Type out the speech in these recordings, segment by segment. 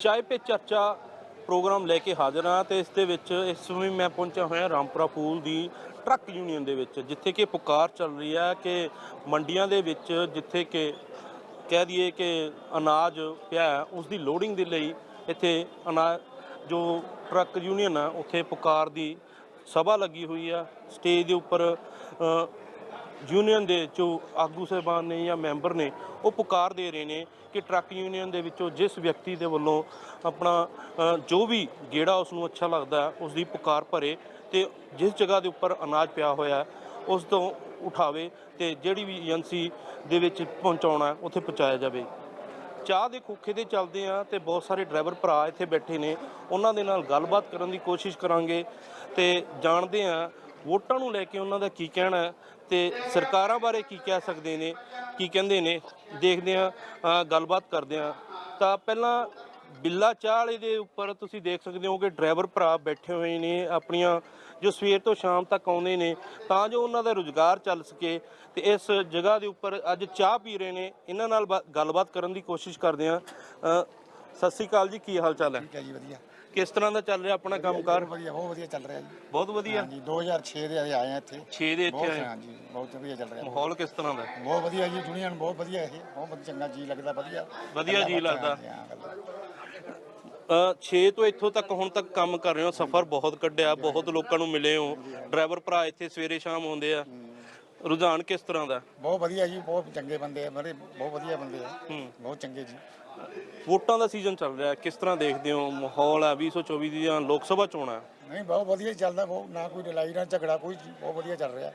ਚਾय ਪੇ ਚਰਚਾ ਪ੍ਰੋਗਰਾਮ ਲੈ ਕੇ ਹਾਜ਼ਰ ਹਾਂ ਤੇ ਇਸ ਦੇ ਵਿੱਚ ਇਸ ਸਮੇਂ ਮੈਂ ਪਹੁੰਚਿਆ ਹੋਇਆ ਰਾਮਪੁਰਾ ਪੂਲ ਦੀ ਟਰੱਕ ਯੂਨੀਅਨ ਦੇ ਵਿੱਚ ਜਿੱਥੇ ਕਿ ਪੁਕਾਰ ਚੱਲ ਰਹੀ ਹੈ ਕਿ ਮੰਡੀਆਂ ਦੇ ਵਿੱਚ ਜਿੱਥੇ ਕਿ ਕਹਿ ਦਈਏ ਕਿ ਅਨਾਜ ਪਿਆ ਹੈ, ਉਸ ਦੀ ਲੋਡਿੰਗ ਦੇ ਲਈ ਇੱਥੇ ਅਨਾਜ ਜੋ ਟਰੱਕ ਯੂਨੀਅਨ ਆ ਉੱਥੇ ਪੁਕਾਰ ਦੀ ਸਭਾ ਲੱਗੀ ਹੋਈ ਆ ਸਟੇਜ ਦੇ ਉੱਪਰ ਯੂਨੀਅਨ ਦੇ ਜੋ ਆਗੂ ਸਾਹਿਬਾਨ ਨੇ ਜਾਂ ਮੈਂਬਰ ਨੇ ਉਹ ਪੁਕਾਰ ਦੇ ਰਹੇ ਨੇ ਕਿ ਟਰੱਕ ਯੂਨੀਅਨ ਦੇ ਵਿੱਚੋਂ ਜਿਸ ਵਿਅਕਤੀ ਦੇ ਵੱਲੋਂ ਆਪਣਾ ਜੋ ਵੀ ਗੇੜਾ ਉਸ ਨੂੰ ਅੱਛਾ ਲੱਗਦਾ ਹੈ, ਉਸ ਦੀ ਪੁਕਾਰ ਭਰੇ ਤੇ ਜਿਸ ਜਗ੍ਹਾ ਦੇ ਉੱਪਰ ਅਨਾਜ ਪਿਆ ਹੋਇਆ ਉਸ ਤੋਂ ਉਠਾਵੇ ਤੇ ਜਿਹੜੀ ਵੀ ਏਜੰਸੀ ਦੇ ਵਿੱਚ ਪਹੁੰਚਾਉਣਾ ਉੱਥੇ ਪਹੁੰਚਾਇਆ ਜਾਵੇ। ਚਾਹ ਦੇ ਖੋਖੇ ਤੇ ਚੱਲਦੇ ਆ ਤੇ ਬਹੁਤ ਸਾਰੇ ਡਰਾਈਵਰ ਭਰਾ ਇੱਥੇ ਬੈਠੇ ਨੇ ਉਹਨਾਂ ਦੇ ਨਾਲ ਗੱਲਬਾਤ ਕਰਨ ਦੀ ਕੋਸ਼ਿਸ਼ ਕਰਾਂਗੇ ਤੇ ਜਾਣਦੇ ਆ ਵੋਟਾਂ ਨੂੰ ਲੈ ਕੇ ਉਹਨਾਂ ਦਾ ਕੀ ਕਹਿਣਾ ਹੈ ਤੇ ਸਰਕਾਰਾਂ ਬਾਰੇ ਕੀ ਕਹਿ ਸਕਦੇ ਨੇ, ਕੀ ਕਹਿੰਦੇ ਨੇ, ਦੇਖਦੇ ਆ ਗੱਲਬਾਤ ਕਰਦੇ ਆ ਤਾਂ ਪਹਿਲਾਂ ਬਿੱਲਾ ਚਾਹ ਵਾਲੇ ਦੇ ਉੱਪਰ ਤੁਸੀਂ ਦੇਖ ਸਕਦੇ ਹੋ ਕਿ ਡਰਾਈਵਰ ਭਰਾ ਬੈਠੇ ਹੋਏ ਨੇ, ਆਪਣੀਆਂ ਜੋ ਸਵੇਰ ਤੋਂ ਸ਼ਾਮ ਤੱਕ ਆਉਂਦੇ ਨੇ, ਤਾਂ ਜੋ ਉਹਨਾਂ ਦਾ ਰੁਜ਼ਗਾਰ ਚੱਲ ਸਕੇ ਤੇ ਇਸ ਜਗ੍ਹਾ ਦੇ ਉੱਪਰ ਅੱਜ ਚਾਹ ਪੀ ਰਹੇ ਨੇ। ਇਹਨਾਂ ਨਾਲ ਬਾ- ਗੱਲਬਾਤ ਕਰਨ ਦੀ ਕੋਸ਼ਿਸ਼ ਕਰਦੇ ਆ ਸਤਿ ਸ੍ਰੀ ਅਕਾਲ ਜੀ, ਕੀ ਹਾਲ ਚਾਲ ਹੈ? ਠੀਕ ਹੈ ਜੀ, ਵਧੀਆ। ਕਿਸ ਤਰ੍ਹਾਂ ਦਾ ਚੱਲ ਰਿਹਾ ਆਪਣਾ ਕੰਮਕਾਰ ਬਹੁਤ ਵਧੀਆ ਬਹੁਤ ਵਧੀਆ ਚੱਲ ਰਿਹਾ ਜੀ। ਬਹੁਤ ਵਧੀਆ? ਹਾਂਜੀ 2006 ਦੇ ਆਏ ਆਏ ਆ ਇੱਥੇ। 6 ਦੇ ਇੱਥੇ ਬਹੁਤ ਆਏ? ਹਾਂਜੀ ਬਹੁਤ ਵਧੀਆ ਚੱਲ ਰਿਹਾ। ਮਾਹੌਲ ਕਿਸ ਤਰ੍ਹਾਂ ਦਾ? ਹੈ? ਬਹੁਤ ਵਧੀਆ ਜੀ ਦੁਨੀਆ ਨੂੰ ਬਹੁਤ ਵਧੀਆ ਇਹ। ਬਹੁਤ ਵਧੀਆ ਚੰਗਾ ਜੀ ਲੱਗਦਾ ਵਧੀਆ। ਵਧੀਆ ਜੀ ਲੱਗਦਾ। ਹਾਂਜੀ, ਹਾਂ, ਗੱਲਾਂ। ਅ 6 ਤੋਂ ਇੱਥੋਂ ਤੱਕ ਹੁਣ ਤੱਕ ਕੰਮ ਕਰ ਰਹੇ ਹੋ ਸਫ਼ਰ ਬਹੁਤ ਕੱਢਿਆ ਬਹੁਤ ਲੋਕਾਂ ਨੂੰ ਮਿਲੇ ਹੋ। ਡਰਾਈਵਰ ਭਰਾ ਇੱਥੇ ਸਵੇਰੇ ਸ਼ਾਮ ਆਉਂਦੇ ਆ। ਰੁਝਾਨ ਕਿਸ ਤਰ੍ਹਾਂ ਦਾ? ਬਹੁਤ ਵਧੀਆ ਜੀ ਬਹੁਤ ਚੰਗੇ ਬੰਦੇ ਆ ਬਹੁਤ ਵਧੀਆ ਬੰਦੇ ਆ। ਬਹੁਤ ਚੰਗੇ ਜੀ। ਵੋਟਾਂ ਦਾ ਸੀਜ਼ਨ ਚੱਲ ਰਿਹਾ ਹੈ, ਕਿਸ ਤਰ੍ਹਾਂ ਦੇਖਦੇ ਹੋ? ਮਾਹੌਲ ਹੈ 2024 ਦੀਆਂ ਲੋਕ ਸਭਾ ਚੋਣਾਂ ਹੈ। ਨਹੀਂ ਬਹੁਤ ਵਧੀਆ ਚੱਲਦਾ ਬਹੁਤ ਨਾ ਕੋਈ ਲੜਾਈ ਨਾ ਝਗੜਾ ਕੋਈ ਬਹੁਤ ਵਧੀਆ ਚੱਲ ਰਿਹਾ।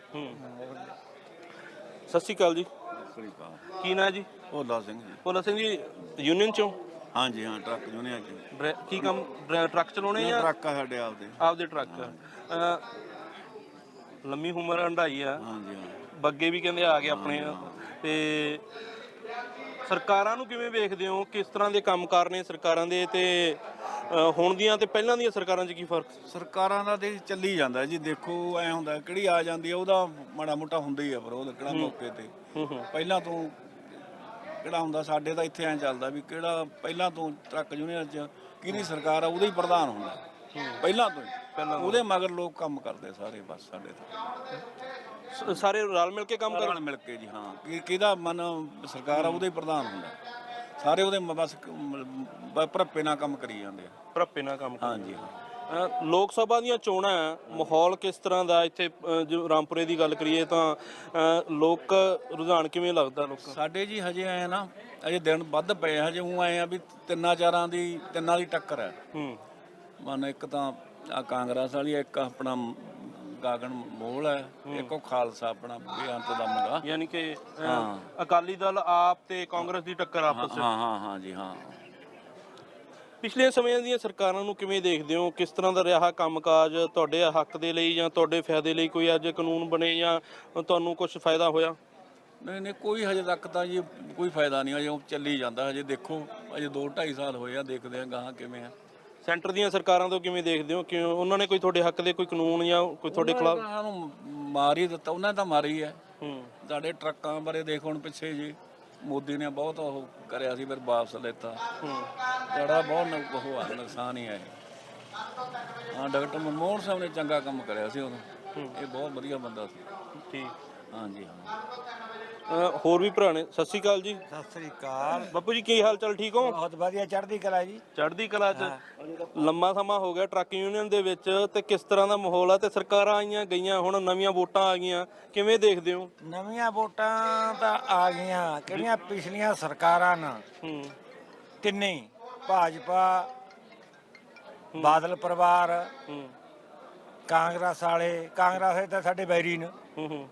ਸਤਿ ਸ਼੍ਰੀ ਅਕਾਲ ਜੀ। ਸ੍ਰੀ ਅਕਾਲ। ਕੀ ਨਾਂ ਜੀ? ਭੋਲਾ ਸਿੰਘ ਜੀ। ਭੋਲਾ ਸਿੰਘ ਜੀ ਯੂਨੀਅਨ ਚੋਂ? ਹਾਂਜੀ ਹਾਂ ਟਰੱਕ ਯੂਨੀਅਨ ਚ। ਡਰਾ- ਕੀ ਕੰਮ ਡਰਾ- ਟਰੱਕ ਚਲਾਉਣੇ ਜਾਂ? ਟਰੱਕ ਆ ਸਾਡੇ ਆਪਦੇ। ਆਪਦੇ ਟਰੱਕ। ਅ, ਲੰਮੀ ਉਮਰ ਹੰਡਾਈ ਆ। ਹਾਂਜੀ ਹਾਂ। ਬੱਗੇ ਵੀ ਕਹਿੰਦੇ ਆ ਗਏ ਆਪਣੇ। ਤੇ ਸਰਕਾਰਾਂ ਨੂੰ ਕਿਵੇਂ ਵੇਖਦੇ ਹੋ? ਕਿਸ ਤਰ੍ਹਾਂ ਦੇ ਕੰਮਕਾਰ ਨੇ ਸਰਕਾਰਾਂ ਦੇ ਤੇ ਅ, ਹੁਣ ਦੀਆਂ ਤੇ ਪਹਿਲਾਂ ਦੀਆਂ ਸਰਕਾਰਾਂ 'ਚ ਕੀ ਫ਼ਰਕ ਸਰਕਾਰਾਂ ਦਾ ਤੇ ਚੱਲੀ ਜਾਂਦਾ ਜੀ। ਦੇਖੋ ਐ ਹੁੰਦਾ ਕਿਹੜੀ ਆ ਜਾਂਦੀ ਆ ਉਹਦਾ ਮਾੜਾ ਮੋਟਾ ਹੁੰਦਾ ਹੀ ਆ ਪਰ ਉਹ ਮੌਕੇ ਤੇ। ਹੂੰ ਹੂੰ। ਪਹਿਲਾਂ ਤੋਂ ਕਿਹੜਾ ਹੁੰਦਾ ਸਾਡੇ ਤਾਂ ਇੱਥੇ ਐ ਚੱਲਦਾ ਵੀ ਕਿਹੜਾ ਪਹਿਲਾਂ ਤੋਂ ਟਰੱਕ ਯੂਨੀਅਨ ਚ ਕਿਹਦੀ ਸਰਕਾਰ ਆ ਉਹਦਾ ਹੀ ਪ੍ਰਧਾਨ ਹੁੰਦਾ। ਪਹਿਲਾਂ ਤੋਂ ਹੀ। ਉਹਦੇ ਮਗਰ ਲੋਕ ਕੰਮ ਕਰਦੇ ਸਾਰੇ ਬਸ ਸਾਡੇ ਤੋਂ। ਸ- ਸਾਰੇ ਰਲ ਮਿਲ ਕੇ ਕੰਮ ਨਾਲ ਕਰਨ? ਮਿਲ ਕੇ ਜੀ ਹਾਂ। ਕਿ ਕਿਹਦਾ ਮਨ ਸਰਕਾਰ ਆ ਉਹਦਾ ਹੀ ਪ੍ਰਧਾਨ ਹੁੰਦਾ। ਸਾਰੇ ਉਹਦੇ ਮ- ਬਸ ਬ- ਭਰੱਪੇ ਨਾਲ ਕੰਮ ਕਰੀ ਜਾਂਦੇ ਆ। ਭਰੱਪੇ ਨਾਲ ਕੰਮ ਕਰਨ ਹਾਂਜੀ ਹਾਂ ਅ, ਲੋਕ ਸਭਾ ਦੀਆਂ ਚੋਣਾਂ ਹੈ, ਮਾਹੌਲ ਕਿਸ ਤਰ੍ਹਾਂ ਦਾ ਇੱਥੇ ਅ, ਜੋ ਰਾਮਪੁਰੇ ਦੀ ਗੱਲ ਕਰੀਏ ਤਾਂ ਅ, ਲੋਕ ਰੁਝਾਨ ਕਿਵੇਂ ਲੱਗਦਾ ਲੋਕਾਂ ਸਾਡੇ ਜੀ ਹਜੇ ਆਏ ਨਾ ਅਜੇ ਦਿਨ ਵੱਧ ਪਏ ਆ, ਹਜੇ ਉਹ ਆਏ ਆ ਵੀ ਤਿੰਨਾਂ ਚਾਰਾਂ ਦੀ ਤਿੰਨਾਂ ਦੀ ਟੱਕਰ ਹੈ ਹੂੰ। ਮਨ ਇੱਕ ਤਾਂ ਆ ਕਾਂਗਰਸ ਵਾਲੀ ਇੱਕ ਆਪਣਾ ਗਾਗਨ ਮੋਲ ਹੈ ਇੱਕ ਉਹ ਖਾਲਸਾ ਆਪਣਾ ਬੇਅੰਤ ਦਾ ਮੁੰਡਾ। ਯਾਨੀ ਕਿ ਅ, ਹਾਂ। ਅਕਾਲੀ ਦਲ ਆਪ ਤੇ ਕਾਂਗਰਸ ਦੀ ਟੱਕਰ ਆਪਸ ਵਿੱਚ। ਹਾਂ ਹਾਂ ਹਾਂ ਜੀ ਹਾਂ। ਪਿਛਲੇ ਸਮਿਆਂ ਦੀਆਂ ਸਰਕਾਰਾਂ ਨੂੰ ਕਿਵੇਂ ਦੇਖਦੇ ਹੋ? ਕਿਸ ਤਰ੍ਹਾਂ ਦਾ ਰਿਹਾ ਕੰਮਕਾਜ? ਤੁਹਾਡੇ ਹੱਕ ਦੇ ਲਈ ਜਾਂ ਤੁਹਾਡੇ ਫਾਇਦੇ ਲਈ ਕੋਈ ਅੱਜ ਕਾਨੂੰਨ ਬਣੇ ਜਾਂ ਤੁਹਾਨੂੰ ਕੁਝ ਫਾਇਦਾ ਹੋਇਆ? ਨਹੀਂ ਨਹੀਂ ਕੋਈ ਹਜੇ ਤੱਕ ਤਾਂ ਜੀ ਕੋਈ ਫਾਇਦਾ ਨਹੀਂ ਹਜੇ ਉਹ ਚੱਲੀ ਜਾਂਦਾ ਹਜੇ ਦੇਖੋ ਹਜੇ 2 2.5 ਸਾਲ ਹੋਏ ਆ ਦੇਖਦੇ ਆ ਗਾਹਾਂ ਕਿਵੇਂ ਆ। ਸੈਂਟਰ ਦੀਆਂ ਸਰਕਾਰਾਂ ਤੋਂ ਕਿਵੇਂ ਦੇਖਦੇ ਹੋ? ਕਿਉਂ ਉਹਨਾਂ ਨੇ ਕੋਈ ਤੁਹਾਡੇ ਹੱਕ ਦੇ ਕੋਈ ਕਾਨੂੰਨ ਜਾਂ ਕੋਈ ਤੁਹਾਡੇ ਖਿਲਾਫ ਉਹਨਾਂ ਨੂੰ ਮਾਰ ਹੀ ਦਿੱਤਾ ਉਹਨਾਂ ਤਾਂ ਮਾਰੀ ਹੈ ਹੂੰ। ਸਾਡੇ ਟਰੱਕਾਂ ਬਾਰੇ ਦੇਖ ਹੁਣ ਪਿੱਛੇ ਜੀ ਮੋਦੀ ਨੇ ਬਹੁਤ ਉਹ ਕਰਿਆ ਸੀ ਫਿਰ ਵਾਪਸ ਲੈਤਾ। ਹੂੰ। ਜਿਹੜਾ ਬਹੁਤ ਨ- ਉਹ ਆ ਨੁਕਸਾਨ ਹੀ ਹੈ। ਹਾਂ ਡਾਕਟਰ ਮਨਮੋਹਨ ਸਾਹਿਬ ਨੇ ਚੰਗਾ ਕੰਮ ਕਰਿਆ ਸੀ ਉਦੋਂ। ਇਹ ਬਹੁਤ ਵਧੀਆ ਬੰਦਾ ਸੀ। ਠੀਕ। ਹਾਂਜੀ ਹਾਂ। ਅ, ਹੋਰ ਵੀ ਭਰਾ ਨੇ? ਸਤਿ ਸ਼੍ਰੀ ਅਕਾਲ ਜੀ। ਸਤਿ ਸ੍ਰੀ ਅਕਾਲ। ਬੱਬੂ ਜੀ ਕੀ ਹਾਲ ਚਾਲ ਠੀਕ ਹੋ? ਬਹੁਤ ਵਧੀਆ ਚੜ੍ਹਦੀ ਕਲਾ ਜੀ। ਚੜ੍ਹਦੀ ਕਲਾ 'ਚ। ਲੰਮਾ ਸਮਾਂ ਹੋ ਗਿਆ ਟਰੱਕ ਯੂਨੀਅਨ ਦੇ ਵਿੱਚ ਤੇ ਕਿਸ ਤਰ੍ਹਾਂ ਦਾ ਮਾਹੌਲ ਆ? ਤੇ ਸਰਕਾਰਾਂ ਆਈਆਂ ਗਈਆਂ ਹੁਣ ਨਵੀਆਂ ਵੋਟਾਂ ਆ ਗਈਆਂ। ਕਿਵੇਂ ਦੇਖਦੇ ਹੋ? ਨਵੀਆਂ ਵੋਟਾਂ ਤਾਂ ਆ ਗਈਆਂ। ਕਿਹੜੀਆਂ? ਪਿਛਲੀਆਂ ਸਰਕਾਰਾਂ ਨਾਲ ਹੂੰ। ਤਿੰਨੇ ਹੀ, ਭਾਜਪਾ ਬਾਦਲ ਪਰਿਵਾਰ ਹੂੰ। ਕਾਂਗਰਸ ਵਾਲੇ। ਕਾਂਗਰਸ ਵਾਲੇ ਤਾਂ ਸਾਡੇ ਬੈਰੀ ਨੇ। ਹੂੰ ਹੂੰ।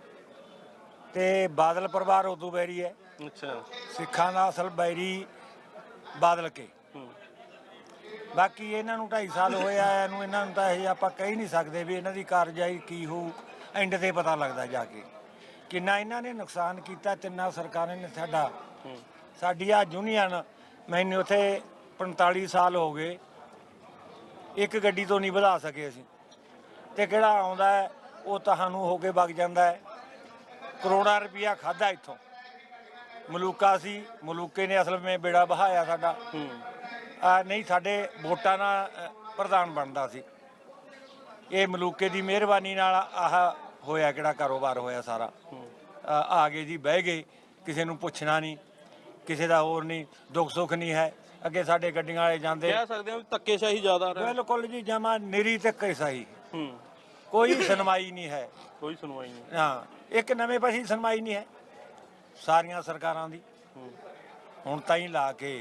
ਤੇ ਬਾਦਲ ਪਰਿਵਾਰ ਉਦੋਂ ਬੈਰੀ ਹੈ। ਅੱਛਾ। ਸਿੱਖਾਂ ਦਾ ਅਸਲ ਬੈਰੀ ਬਾਦਲ ਕੇ। ਬਾਕੀ ਇਹਨਾਂ ਨੂੰ 2.5 ਸਾਲ ਹੋਏ ਆਇਆ ਨੂੰ ਇਹਨਾਂ ਨੂੰ ਤਾਂ ਇਹ ਆਪਾਂ ਕਹਿ ਨਹੀਂ ਸਕਦੇ ਵੀ ਇਹਨਾਂ ਦੀ ਕਾਰਜਾਈ ਕੀ ਹੋਊ ਐਂਡ ਤੇ ਪਤਾ ਲੱਗਦਾ ਜਾ ਕੇ। ਕਿੰਨਾ ਇਹਨਾਂ ਨੇ ਨੁਕਸਾਨ ਕੀਤਾ ਤਿੰਨਾਂ ਸਰਕਾਰਾਂ ਨੇ ਸਾਡਾ। ਸਾਡੀ ਆ ਯੂਨੀਅਨ ਮੈਨੂੰ ਉੱਥੇ 45 ਸਾਲ ਹੋ ਗਏ। ਇੱਕ ਗੱਡੀ ਤੋਂ ਨਹੀਂ ਵਧਾ ਸਕੇ ਅਸੀਂ। ਤੇ ਕਿਹੜਾ ਆਉਂਦਾ ਉਹ ਤੁਹਾਨੂੰ ਹੋ ਕੇ ਵਗ ਜਾਂਦਾ ਹੈ। ਕਰੋੜਾਂ ਰੁਪਇਆ ਖਾਦਾ ਇੱਥੋਂ। ਮਲੂਕਾ ਸੀ ਮਲੂਕੇ ਨੇ ਅਸਲ ਵਿੱਚ ਬੇੜਾ ਬਹਾਇਆ ਸਾਡਾ। ਆ ਨਹੀਂ ਸਾਡੇ ਵੋਟਾਂ ਨਾਲ ਅ, ਪ੍ਰਧਾਨ ਬਣਦਾ ਸੀ। ਇਹ ਮਲੂਕੇ ਦੀ ਮਿਹਰਬਾਨੀ ਨਾਲ ਆਹ ਹੋਇਆ ਕਿਹੜਾ ਕਾਰੋਬਾਰ ਹੋਇਆ ਸਾਰਾ। ਆ ਆ ਗਏ ਜੀ ਬਹਿ ਗਏ। ਕਿਸੇ ਨੂੰ ਪੁੱਛਣਾ ਨਹੀਂ ਕਿਸੇ ਦਾ ਹੋਰ ਨਹੀਂ ਦੁੱਖ ਸੁੱਖ ਨਹੀਂ ਹੈ। ਅੱਗੇ ਸਾਡੇ ਗੱਡੀਆਂ ਵਾਲੇ ਜਾਂਦੇ। ਕਹਿ ਸਕਦੇ ਹਾਂ ਵੀ ਧੱਕੇਸ਼ਾਹੀ ਜ਼ਿਆਦਾ ਰਿਹਾ। ਬਿਲਕੁਲ ਜੀ ਜਮਾ ਨਿਰੀ ਤੇ ਕੈਸਾਈ ਹੂੰ। ਕੋਈ ਸੁਣਵਾਈ ਨਹੀਂ ਹੈ। ਕੋਈ ਸੁਣਵਾਈ ਨਹੀਂ। ਹਾਂ ਇੱਕ ਨਵੇਂ ਪਾਸੇ ਸੁਣਵਾਈ ਨਹੀਂ ਹੈ ਸਾਰੀਆਂ ਸਰਕਾਰਾਂ ਦੀ। ਹੂੰ। ਹੁਣ ਤਾਂ ਹੀ ਲਾ ਕੇ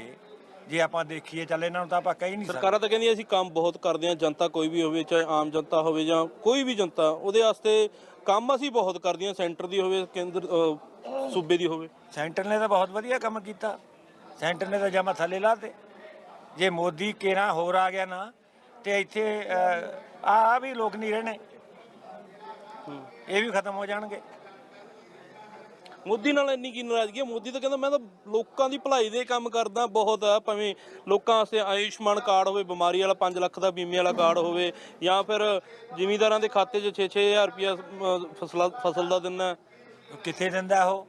ਜੇ ਆਪਾਂ ਦੇਖੀਏ ਚੱਲ ਇਹਨਾਂ ਨੂੰ ਤਾਂ ਆਪਾਂ ਕਹਿ ਹੀ ਨਹੀਂ ਸਕਦੇ। ਸਰਕਾਰਾਂ ਤਾਂ ਕਹਿੰਦੀਆਂ ਅਸੀਂ ਕੰਮ ਬਹੁਤ ਕਰਦੇ ਹਾਂ ਜਨਤਾ ਕੋਈ ਵੀ ਹੋਵੇ ਚਾਹੇ ਆਮ ਜਨਤਾ ਹੋਵੇ ਜਾਂ ਕੋਈ ਵੀ ਜਨਤਾ ਉਹਦੇ ਵਾਸਤੇ ਕੰਮ ਅਸੀਂ ਬਹੁਤ ਕਰਦੀਆਂ ਸੈਂਟਰ ਦੀ ਹੋਵੇ ਕੇਂਦਰ ਅਹ, ਸੂਬੇ ਦੀ ਹੋਵੇ। ਸੈਂਟਰ ਨੇ ਤਾਂ ਬਹੁਤ ਵਧੀਆ ਕੰਮ ਕੀਤਾ। ਸੈਂਟਰ ਨੇ ਤਾਂ ਜਮਾ ਥੱਲੇ ਲਾਤੇ ਜੇ ਮੋਦੀ ਕੇਰਾ ਹੋਰ ਆ ਗਿਆ ਨਾ ਤੇ ਇੱਥੇ ਆ ਵੀ ਲੋਕ ਨਹੀਂ ਰਹਿਣੇ ਇਹ ਵੀ ਖਤਮ ਹੋ ਜਾਣਗੇ। ਮੋਦੀ ਨਾਲ ਇੰਨੀ ਕੀ ਨਾਰਾਜ਼ਗੀ ਹੈ? ਮੋਦੀ ਤਾਂ ਕਹਿੰਦਾ ਮੈਂ ਤਾਂ ਲੋਕਾਂ ਦੀ ਭਲਾਈ ਦੇ ਕੰਮ ਕਰਦਾ ਬਹੁਤ ਆ ਭਾਵੇਂ ਲੋਕਾਂ ਵਾਸਤੇ ਆਯੁਸ਼ਮਾਨ ਕਾਰਡ ਹੋਵੇ ਬਿਮਾਰੀ ਵਾਲਾ 5 ਲੱਖ ਦਾ ਬੀਮੇ ਵਾਲਾ ਕਾਰਡ ਹੋਵੇ ਜਾਂ ਫਿਰ ਜ਼ਿਮੀਂਦਾਰਾਂ ਦੇ ਖਾਤੇ 'ਚ 6-6000 ਰੁਪਇਆ ਫਸਲ ਫਸਲ ਦਾ ਦਿੰਨਾ ਕਿੱਥੇ ਦਿੰਦਾ ਉਹ?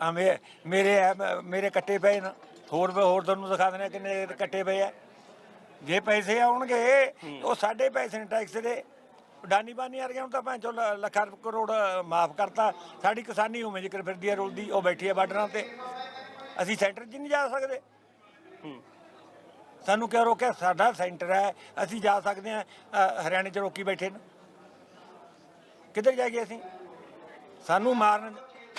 ਆ ਮੇ- ਮੇਰੇ ਮੇਰੇ ਕੱਟੇ ਪਏ ਨਾ। ਹੋਰ ਵੀ ਹੋਰ ਤੁਹਾਨੂੰ ਦਿਖਾ ਦਿੰਦੇ ਕਿੰਨੇ ਕੱਟੇ ਪਏ ਆ। ਜੇ ਪੈਸੇ ਆਉਣਗੇ ਉਹ ਸਾਡੇ ਪੈਸੇ ਨੇ ਟੈਕਸ ਦੇ। ਡਾਨੀ ਬਾਨੀ ਵਰਗਿਆਂ ਨੂੰ ਤਾਂ ਭੈਣ ਚੋ ਲੱਖਾਂ ਕਰੋੜ ਮਾਫ ਕਰਤਾ। ਸਾਡੀ ਕਿਸਾਨੀ ਉਵੇਂ ਜਿਕਰ ਫਿਰਦੀ ਆ ਰੁਲਦੀ ਉਹ ਬੈਠੀ ਆ ਬਾਰਡਰਾਂ ਤੇ। ਅਸੀਂ ਸੈਂਟਰ 'ਚ ਨਹੀਂ ਜਾ ਸਕਦੇ। ਹੂੰ। ਸਾਨੂੰ ਕਿਉਂ ਰੋਕਿਆ? ਸਾਡਾ ਸੈਂਟਰ ਹੈ। ਅਸੀਂ ਜਾ ਸਕਦੇ ਹਾਂ ਹਰਿਆਣੇ 'ਚ ਰੋਕੀ ਬੈਠੇ ਨੇ। ਕਿੱਧਰ ਜਾਈਏ ਅਸੀਂ? ਸਾਨੂੰ ਮਾਰਨ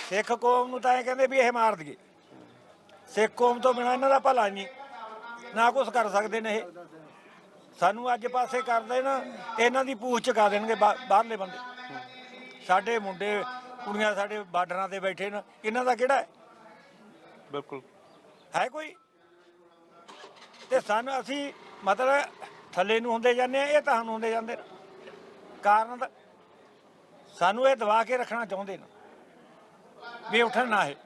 ਸਿੱਖ ਕੌਮ ਨੂੰ ਤਾਂ ਇਹ ਕਹਿੰਦੇ ਵੀ ਇਹ ਮਾਰ ਦਈਏ। ਸਿੱਖ ਕੌਮ ਤੋਂ ਬਿਨਾਂ ਇਹਨਾਂ ਦਾ ਭਲਾ ਨਹੀਂ। ਨਾ ਕੁਝ ਕਰ ਸਕਦੇ ਨੇ ਇਹ। ਸਾਨੂੰ ਅੱਜ ਪਾਸੇ ਕਰਦੇ ਨਾ ਇਹਨਾਂ ਦੀ ਪੂਛ ਚਕਾ ਦੇਣਗੇ ਬਾ- ਬਾਹਰਲੇ ਬੰਦੇ। ਸਾਡੇ ਮੁੰਡੇ ਕੁੜੀਆਂ ਸਾਡੇ ਬਾਰਡਰਾਂ ਤੇ ਬੈਠੇ ਨੇ ਇਹਨਾਂ ਦਾ ਕਿਹੜਾ ਹੈ? ਬਿਲਕੁਲ। ਹੈ ਕੋਈ? ਤੇ ਸਾਨੂੰ ਅਸੀਂ ਮਤਲਬ ਥੱਲੇ ਨੂੰ ਹੁੰਦੇ ਜਾਂਦੇ ਆ ਇਹ ਤਾਂ ਸਾਨੂੰ ਹੁੰਦੇ ਜਾਂਦੇ ਨੇ। ਕਾਰਨ ਤਾਂ ਸਾਨੂੰ ਇਹ ਦਬਾ ਕੇ ਰੱਖਣਾ ਚਾਹੁੰਦੇ ਨੇ। ਵੀ ਉੱਠਣ ਨਾ ਇਹ।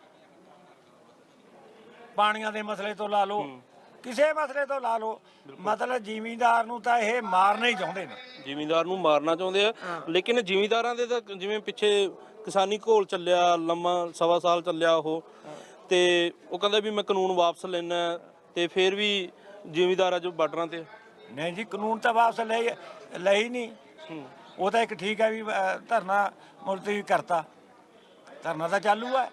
ਪਾਣੀਆਂ ਦੇ ਮਸਲੇ ਤੋਂ ਲਾ ਲਓ ਕਿਸੇ ਮਸਲੇ ਤੋਂ ਲਾ ਲਓ ਮਤਲਬ ਜ਼ਿਮੀਂਦਾਰ ਨੂੰ ਤਾਂ ਇਹ ਮਾਰਨਾ ਹੀ ਚਾਹੁੰਦੇ ਨੇ। ਜ਼ਿਮੀਂਦਾਰ ਨੂੰ ਮਾਰਨਾ ਚਾਹੁੰਦੇ ਆ ਲੇਕਿਨ ਜ਼ਿਮੀਂਦਾਰਾਂ ਦੇ ਤਾਂ ਜਿਵੇਂ ਪਿੱਛੇ ਕਿਸਾਨੀ ਘੋਲ ਚੱਲਿਆ ਲੰਮਾ ਸਵਾ ਸਾਲ ਚੱਲਿਆ ਉਹ ਤੇ ਉਹ ਕਹਿੰਦਾ ਵੀ ਮੈਂ ਕਾਨੂੰਨ ਵਾਪਸ ਲੈਣਾ ਤੇ ਫਿਰ ਵੀ ਜ਼ਿਮੀਂਦਾਰਾਂ ਜੋ ਬਾਰਡਰਾਂ ਤੇ। ਨਹੀਂ ਜੀ ਕਾਨੂੰਨ ਤਾਂ ਵਾਪਸ ਲੈ ਲੈ ਹੀ ਨਹੀਂ। ਉਹ ਤਾਂ ਇੱਕ ਠੀਕ ਹੈ ਵੀ ਧਰਨਾ ਮੁਲਤਵੀ ਕਰਤਾ। ਧਰਨਾ ਤਾਂ ਚਾਲੂ ਹੈ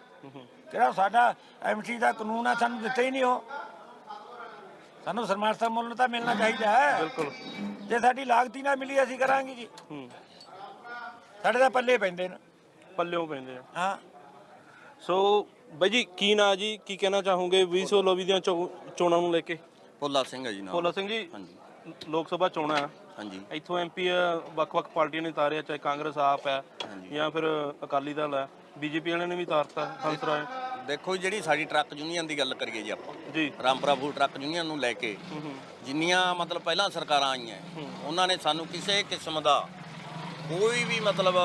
ਕਿਹੜਾ ਸਾਡਾ ਐਮਸੀ ਦਾ ਕਾਨੂੰਨ ਆ ਸਾਨੂੰ ਦਿੱਤੇ ਹੀ ਨਹੀਂ ਉਹ। ਸਾਨੂੰ ਸਨਮਾਨ ਸਾਹਿਬ ਮੁੱਲ ਤਾਂ ਮਿਲਣਾ ਚਾਹੀਦਾ ਹੈ। ਬਿਲਕੁਲ। ਜੇ ਸਾਡੀ ਲਾਗਤੀ ਨਾ ਮਿਲੀ ਅਸੀਂ ਕਰਾਂਗੇ ਜੀ। ਹੂੰ। ਸਾਡੇ ਤਾਂ ਪੱਲੇ ਪੈਂਦੇ ਨੇ। ਪੱਲਿਓਂ ਪੈਂਦੇ ਆ। ਹਾਂ। ਸੋ ਬਾਈ ਜੀ ਕੀ ਨਾਂ ਜੀ? ਕੀ ਕਹਿਣਾ ਚਾਹੋਗੇ 2024 ਦੀਆਂ ਚੋ- ਚੋਣਾਂ ਨੂੰ ਲੈ ਕੇ? ਭੋਲਾ ਸਿੰਘ ਹੈ ਜੀ ਨਾਮ ਭੋਲਾ ਸਿੰਘ ਜੀ ਹਾਂਜੀ। ਲੋਕ ਸਭਾ ਚੋਣਾਂ ਆ। ਹਾਂਜੀ। ਇੱਥੋਂ ਐਮਪੀ ਵੱਖ-ਵੱਖ ਪਾਰਟੀਆਂ ਨੇ ਤਾਰਿਆ ਚਾਹੇ ਕਾਂਗਰਸ ਆਪ ਹੈ ਹਾਂਜੀ। ਜਾਂ ਫਿਰ ਅਕਾਲੀ ਦਲ ਹੈ। ਬੀਜੇਪੀ ਵਾਲਿਆਂ ਨੇ ਵੀ ਤਾਰਤਾ ਹੰਸ ਰਾਏ। ਦੇਖੋ ਜਿਹੜੀ ਸਾਡੀ ਟਰੱਕ ਯੂਨੀਅਨ ਦੀ ਗੱਲ ਕਰੀਏ ਜੀ ਆਪਾਂ। ਜੀ। ਰਾਮਪੁਰਾ ਫੂਡ ਟਰੱਕ ਯੂਨੀਅਨ ਨੂੰ ਲੈ ਕੇ ਜਿੰਨੀਆਂ ਮਤਲਬ ਪਹਿਲਾਂ ਸਰਕਾਰਾਂ ਆਈਆਂ ਉਹਨਾਂ ਨੇ ਸਾਨੂੰ ਕਿਸੇ ਕਿਸਮ ਦਾ ਕੋਈ ਵੀ ਮਤਲਬ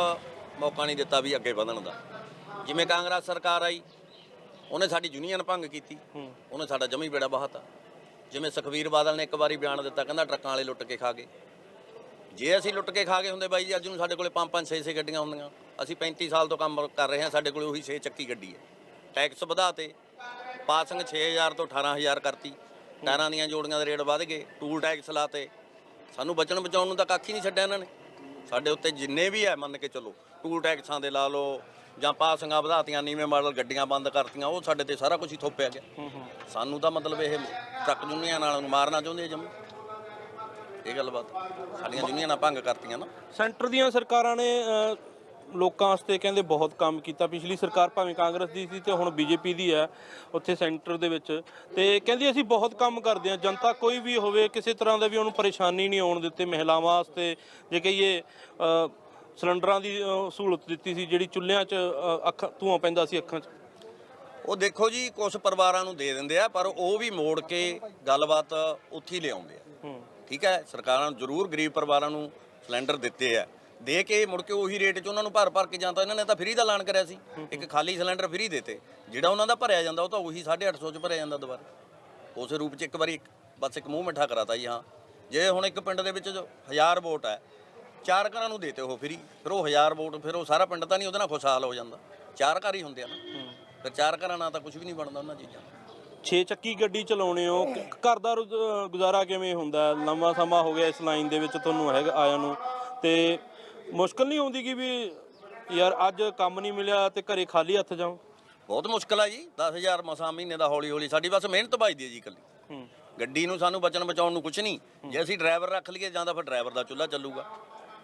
ਮੌਕਾ ਨਹੀਂ ਦਿੱਤਾ ਵੀ ਅੱਗੇ ਵਧਣ ਦਾ। ਜਿਵੇਂ ਕਾਂਗਰਸ ਸਰਕਾਰ ਆਈ ਉਹਨੇ ਸਾਡੀ ਯੂਨੀਅਨ ਭੰਗ ਕੀਤੀ ਉਹਨੇ ਸਾਡਾ ਜਮੀ ਬੇੜਾ ਬਹਾਤਾ। ਜਿਵੇਂ ਸੁਖਵੀਰ ਬਾਦਲ ਨੇ ਇੱਕ ਵਾਰੀ ਬਿਆਨ ਦਿੱਤਾ ਕਹਿੰਦਾ ਟਰੱਕਾਂ ਵਾਲੇ ਲੁੱਟ ਕੇ ਖਾ ਗਏ। ਜੇ ਅਸੀਂ ਲੁੱਟ ਕੇ ਖਾ ਗਏ ਹੁੰਦੇ ਬਾਈ ਜੀ ਅੱਜ ਨੂੰ ਸਾਡੇ ਕੋਲੇ 5-5 6-6 ਗੱਡੀਆਂ ਹੁੰਦੀਆਂ। ਅਸੀਂ 35 ਸਾਲ ਤੋਂ ਕੰਮ ਕਰ ਰਹੇ ਹਾਂ ਸਾਡੇ ਕੋਲੇ ਉਹੀ 6 ਚੱਕੀ ਗੱਡੀ ਹੈ। ਟੈਕਸ ਵਧਾਤੇ। ਪਾਸਿੰਗ 6000 ਤੋਂ 18000 ਕਰਤੀ। ਟਾਇਰਾਂ ਦੀਆਂ ਜੋੜੀਆਂ ਦੇ ਰੇਟ ਵਧ ਗਏ ਟੂਲ ਟੈਕਸ ਲਾਤੇ। ਸਾਨੂੰ ਬਚਣ ਬਚਾਉਣ ਨੂੰ ਤਾਂ ਕੱਖ ਹੀ ਨਹੀਂ ਛੱਡਿਆ ਇਹਨਾਂ ਨੇ। ਸਾਡੇ ਉੱਤੇ ਜਿੰਨੇ ਵੀ ਹੈ ਮੰਨ ਕੇ ਚੱਲੋ ਟੂਲ ਟੈਕਸਾਂ ਦੇ ਲਾ ਲਓ ਜਾਂ ਪਾਸਿੰਗਾਂ ਵਧਾਤੀਆਂ ਨੀਵੇਂ ਮਾਡਲ ਗੱਡੀਆਂ ਬੰਦ ਕਰਤੀਆਂ ਉਹ ਸਾਡੇ ਤੇ ਸਾਰਾ ਕੁਝ ਹੀ ਥੋਪਿਆ ਗਿਆ। ਸਾਨੂੰ ਤਾਂ ਮਤਲਬ ਇਹ ਟਰੱਕ ਯੂਨੀਅਨ ਨਾਲ ਨੂੰ ਮਾਰਨਾ ਚਾਹੁੰਦੇ ਜੰਮੂ। ਇਹ ਗੱਲਬਾਤ। ਸਾਡੀਆਂ ਯੂਨੀਅਨਾਂ ਭੰਗ ਕਰਤੀਆਂ ਨਾ। ਸੈਂਟਰ ਦੀਆਂ ਸਰਕਾਰਾਂ ਨੇ ਲੋਕਾਂ ਵਾਸਤੇ ਕਹਿੰਦੇ ਬਹੁਤ ਕੰਮ ਕੀਤਾ। ਪਿਛਲੀ ਸਰਕਾਰ ਭਾਵੇਂ ਕਾਂਗਰਸ ਦੀ ਸੀ ਤੇ ਹੁਣ ਬੀਜੇਪੀ ਦੀ ਹੈ ਉੱਥੇ ਸੈਂਟਰ ਦੇ ਵਿੱਚ। ਤੇ ਕਹਿੰਦੀ ਅਸੀਂ ਬਹੁਤ ਕੰਮ ਕਰਦੇ ਹਾਂ ਜਨਤਾ ਕੋਈ ਵੀ ਹੋਵੇ ਕਿਸੇ ਤਰ੍ਹਾਂ ਦਾ ਵੀ ਉਹਨੂੰ ਪਰੇਸ਼ਾਨੀ ਨਹੀਂ ਆਉਣ ਦਿੱਤੇ ਮਹਿਲਾਵਾਂ ਵਾਸਤੇ। ਜੇ ਕਹੀਏ ਸਿਲੰਡਰਾਂ ਦੀ ਸਹੂਲਤ ਦਿੱਤੀ ਸੀ ਜਿਹੜੀ ਚੁੱਲ੍ਹਿਆਂ 'ਚ ਅੱਖਾਂ ਧੂਆਂ ਪੈਂਦਾ ਸੀ ਅੱਖਾਂ 'ਚ। ਉਹ ਦੇਖੋ ਜੀ ਕੁਝ ਪਰਿਵਾਰਾਂ ਨੂੰ ਦੇ ਦਿੰਦੇ ਆ ਪਰ ਉਹ ਵੀ ਮੋੜ ਕੇ ਗੱਲਬਾਤ ਉੱਥੇ ਹੀ ਲਿਆਉਂਦੇ ਆ। ਠੀਕ ਹੈ ਸਰਕਾਰਾਂ ਜ਼ਰੂਰ ਗਰੀਬ ਪਰਿਵਾਰਾਂ ਨੂੰ ਸਿਲੰਡਰ ਦਿੱਤੇ ਆ। ਦੇ ਕੇ ਮੁੜ ਕੇ ਉਹੀ ਰੇਟ 'ਚ ਉਹਨਾਂ ਨੂੰ ਭਰ ਭਰ ਕੇ ਜਾਂਦਾ ਇਹਨਾਂ ਨੇ ਤਾਂ ਫ੍ਰੀ ਦਾ ਐਲਾਨ ਕਰਿਆ ਸੀ। ਇੱਕ ਖਾਲੀ ਸਿਲੰਡਰ ਫ੍ਰੀ ਦੇਤੇ। ਜਿਹੜਾ ਉਹਨਾਂ ਦਾ ਭਰਿਆ ਜਾਂਦਾ ਉਹ ਤਾਂ ਉਹੀ 850 'ਚ ਭਰਿਆ ਜਾਂਦਾ ਦੁਬਾਰਾ। ਉਸੇ ਰੂਪ 'ਚ ਇੱਕ ਵਾਰੀ ਇੱਕ- ਬਸ ਇੱਕ ਮੂੰਹ ਮਿੱਠਾ ਕਰਾਤਾ ਜੀ, ਹਾਂ। ਜੇ ਹੁਣ ਇੱਕ ਪਿੰਡ ਦੇ ਵਿੱਚ ਜੋ 1000 ਵੋਟ ਹੈ, ਚਾਰ ਘਰਾਂ ਨੂੰ ਦੇਤੇ ਉਹ ਫ੍ਰੀ ਫਿਰ ਉਹ 1000 ਵੋਟ, ਫਿਰ ਉਹ ਸਾਰਾ ਪਿੰਡ ਤਾਂ ਨਹੀਂ ਉਹਦੇ ਨਾਲ ਖੁਸ਼ਹਾਲ ਹੋ ਜਾਂਦਾ। ਚਾਰ ਘਰ ਹੀ ਹੁੰਦੇ ਆ ਨਾ। ਫਿਰ ਚਾਰ ਘਰਾਂ ਨਾਲ ਤਾਂ ਕੁਝ ਵੀ ਨਹੀਂ ਬਣਦਾ ਉਹਨਾਂ ਚੀਜ਼ਾਂ ਛੇ ਚੱਕੀ ਗੱਡੀ ਚਲਾਉਣੇ ਹੋ ਘਰ ਦਾ ਰੁਜ਼- ਗੁਜ਼ਾਰਾ ਕਿਵੇਂ ਹੁੰਦਾ? ਹੈ? ਲੰਮਾ ਸਮਾਂ ਹੋ ਗਿਆ ਇਸ ਲਾਈਨ ਦੇ ਵਿੱਚ ਤੁਹਾਨੂੰ ਹੈਗਾ ਆਇਆ ਨੂੰ। ਤੇ ਮੁਸ਼ਕਲ ਨਹੀਂ ਆਉਂਦੀ ਕਿ ਵੀ ਯਾਰ ਅੱਜ ਕੰਮ ਨਹੀਂ ਮਿਲਿਆ ਤੇ ਘਰੇ ਖਾਲੀ ਹੱਥ ਜਾਵਾਂ ਬਹੁਤ ਮੁਸ਼ਕਲ ਆ ਜੀ 10000 ਮਸਾਂ ਮਹੀਨੇ ਦਾ ਹੌਲੀ ਹੌਲੀ ਸਾਡੀ ਬਸ ਮਿਹਨਤ ਵੱਜਦੀ ਹੈ ਜੀ ਇਕੱਲੀ। ਗੱਡੀ ਨੂੰ ਸਾਨੂੰ ਬਚਣ ਬਚਾਉਣ ਨੂੰ ਕੁਝ ਨਹੀਂ। ਜੇ ਅਸੀਂ ਡਰਾਈਵਰ ਰੱਖ ਲਈਏ ਜਾਂ ਤਾਂ ਫਿਰ ਡਰਾਈਵਰ ਦਾ ਚੁੱਲ੍ਹਾ ਚੱਲੂਗਾ।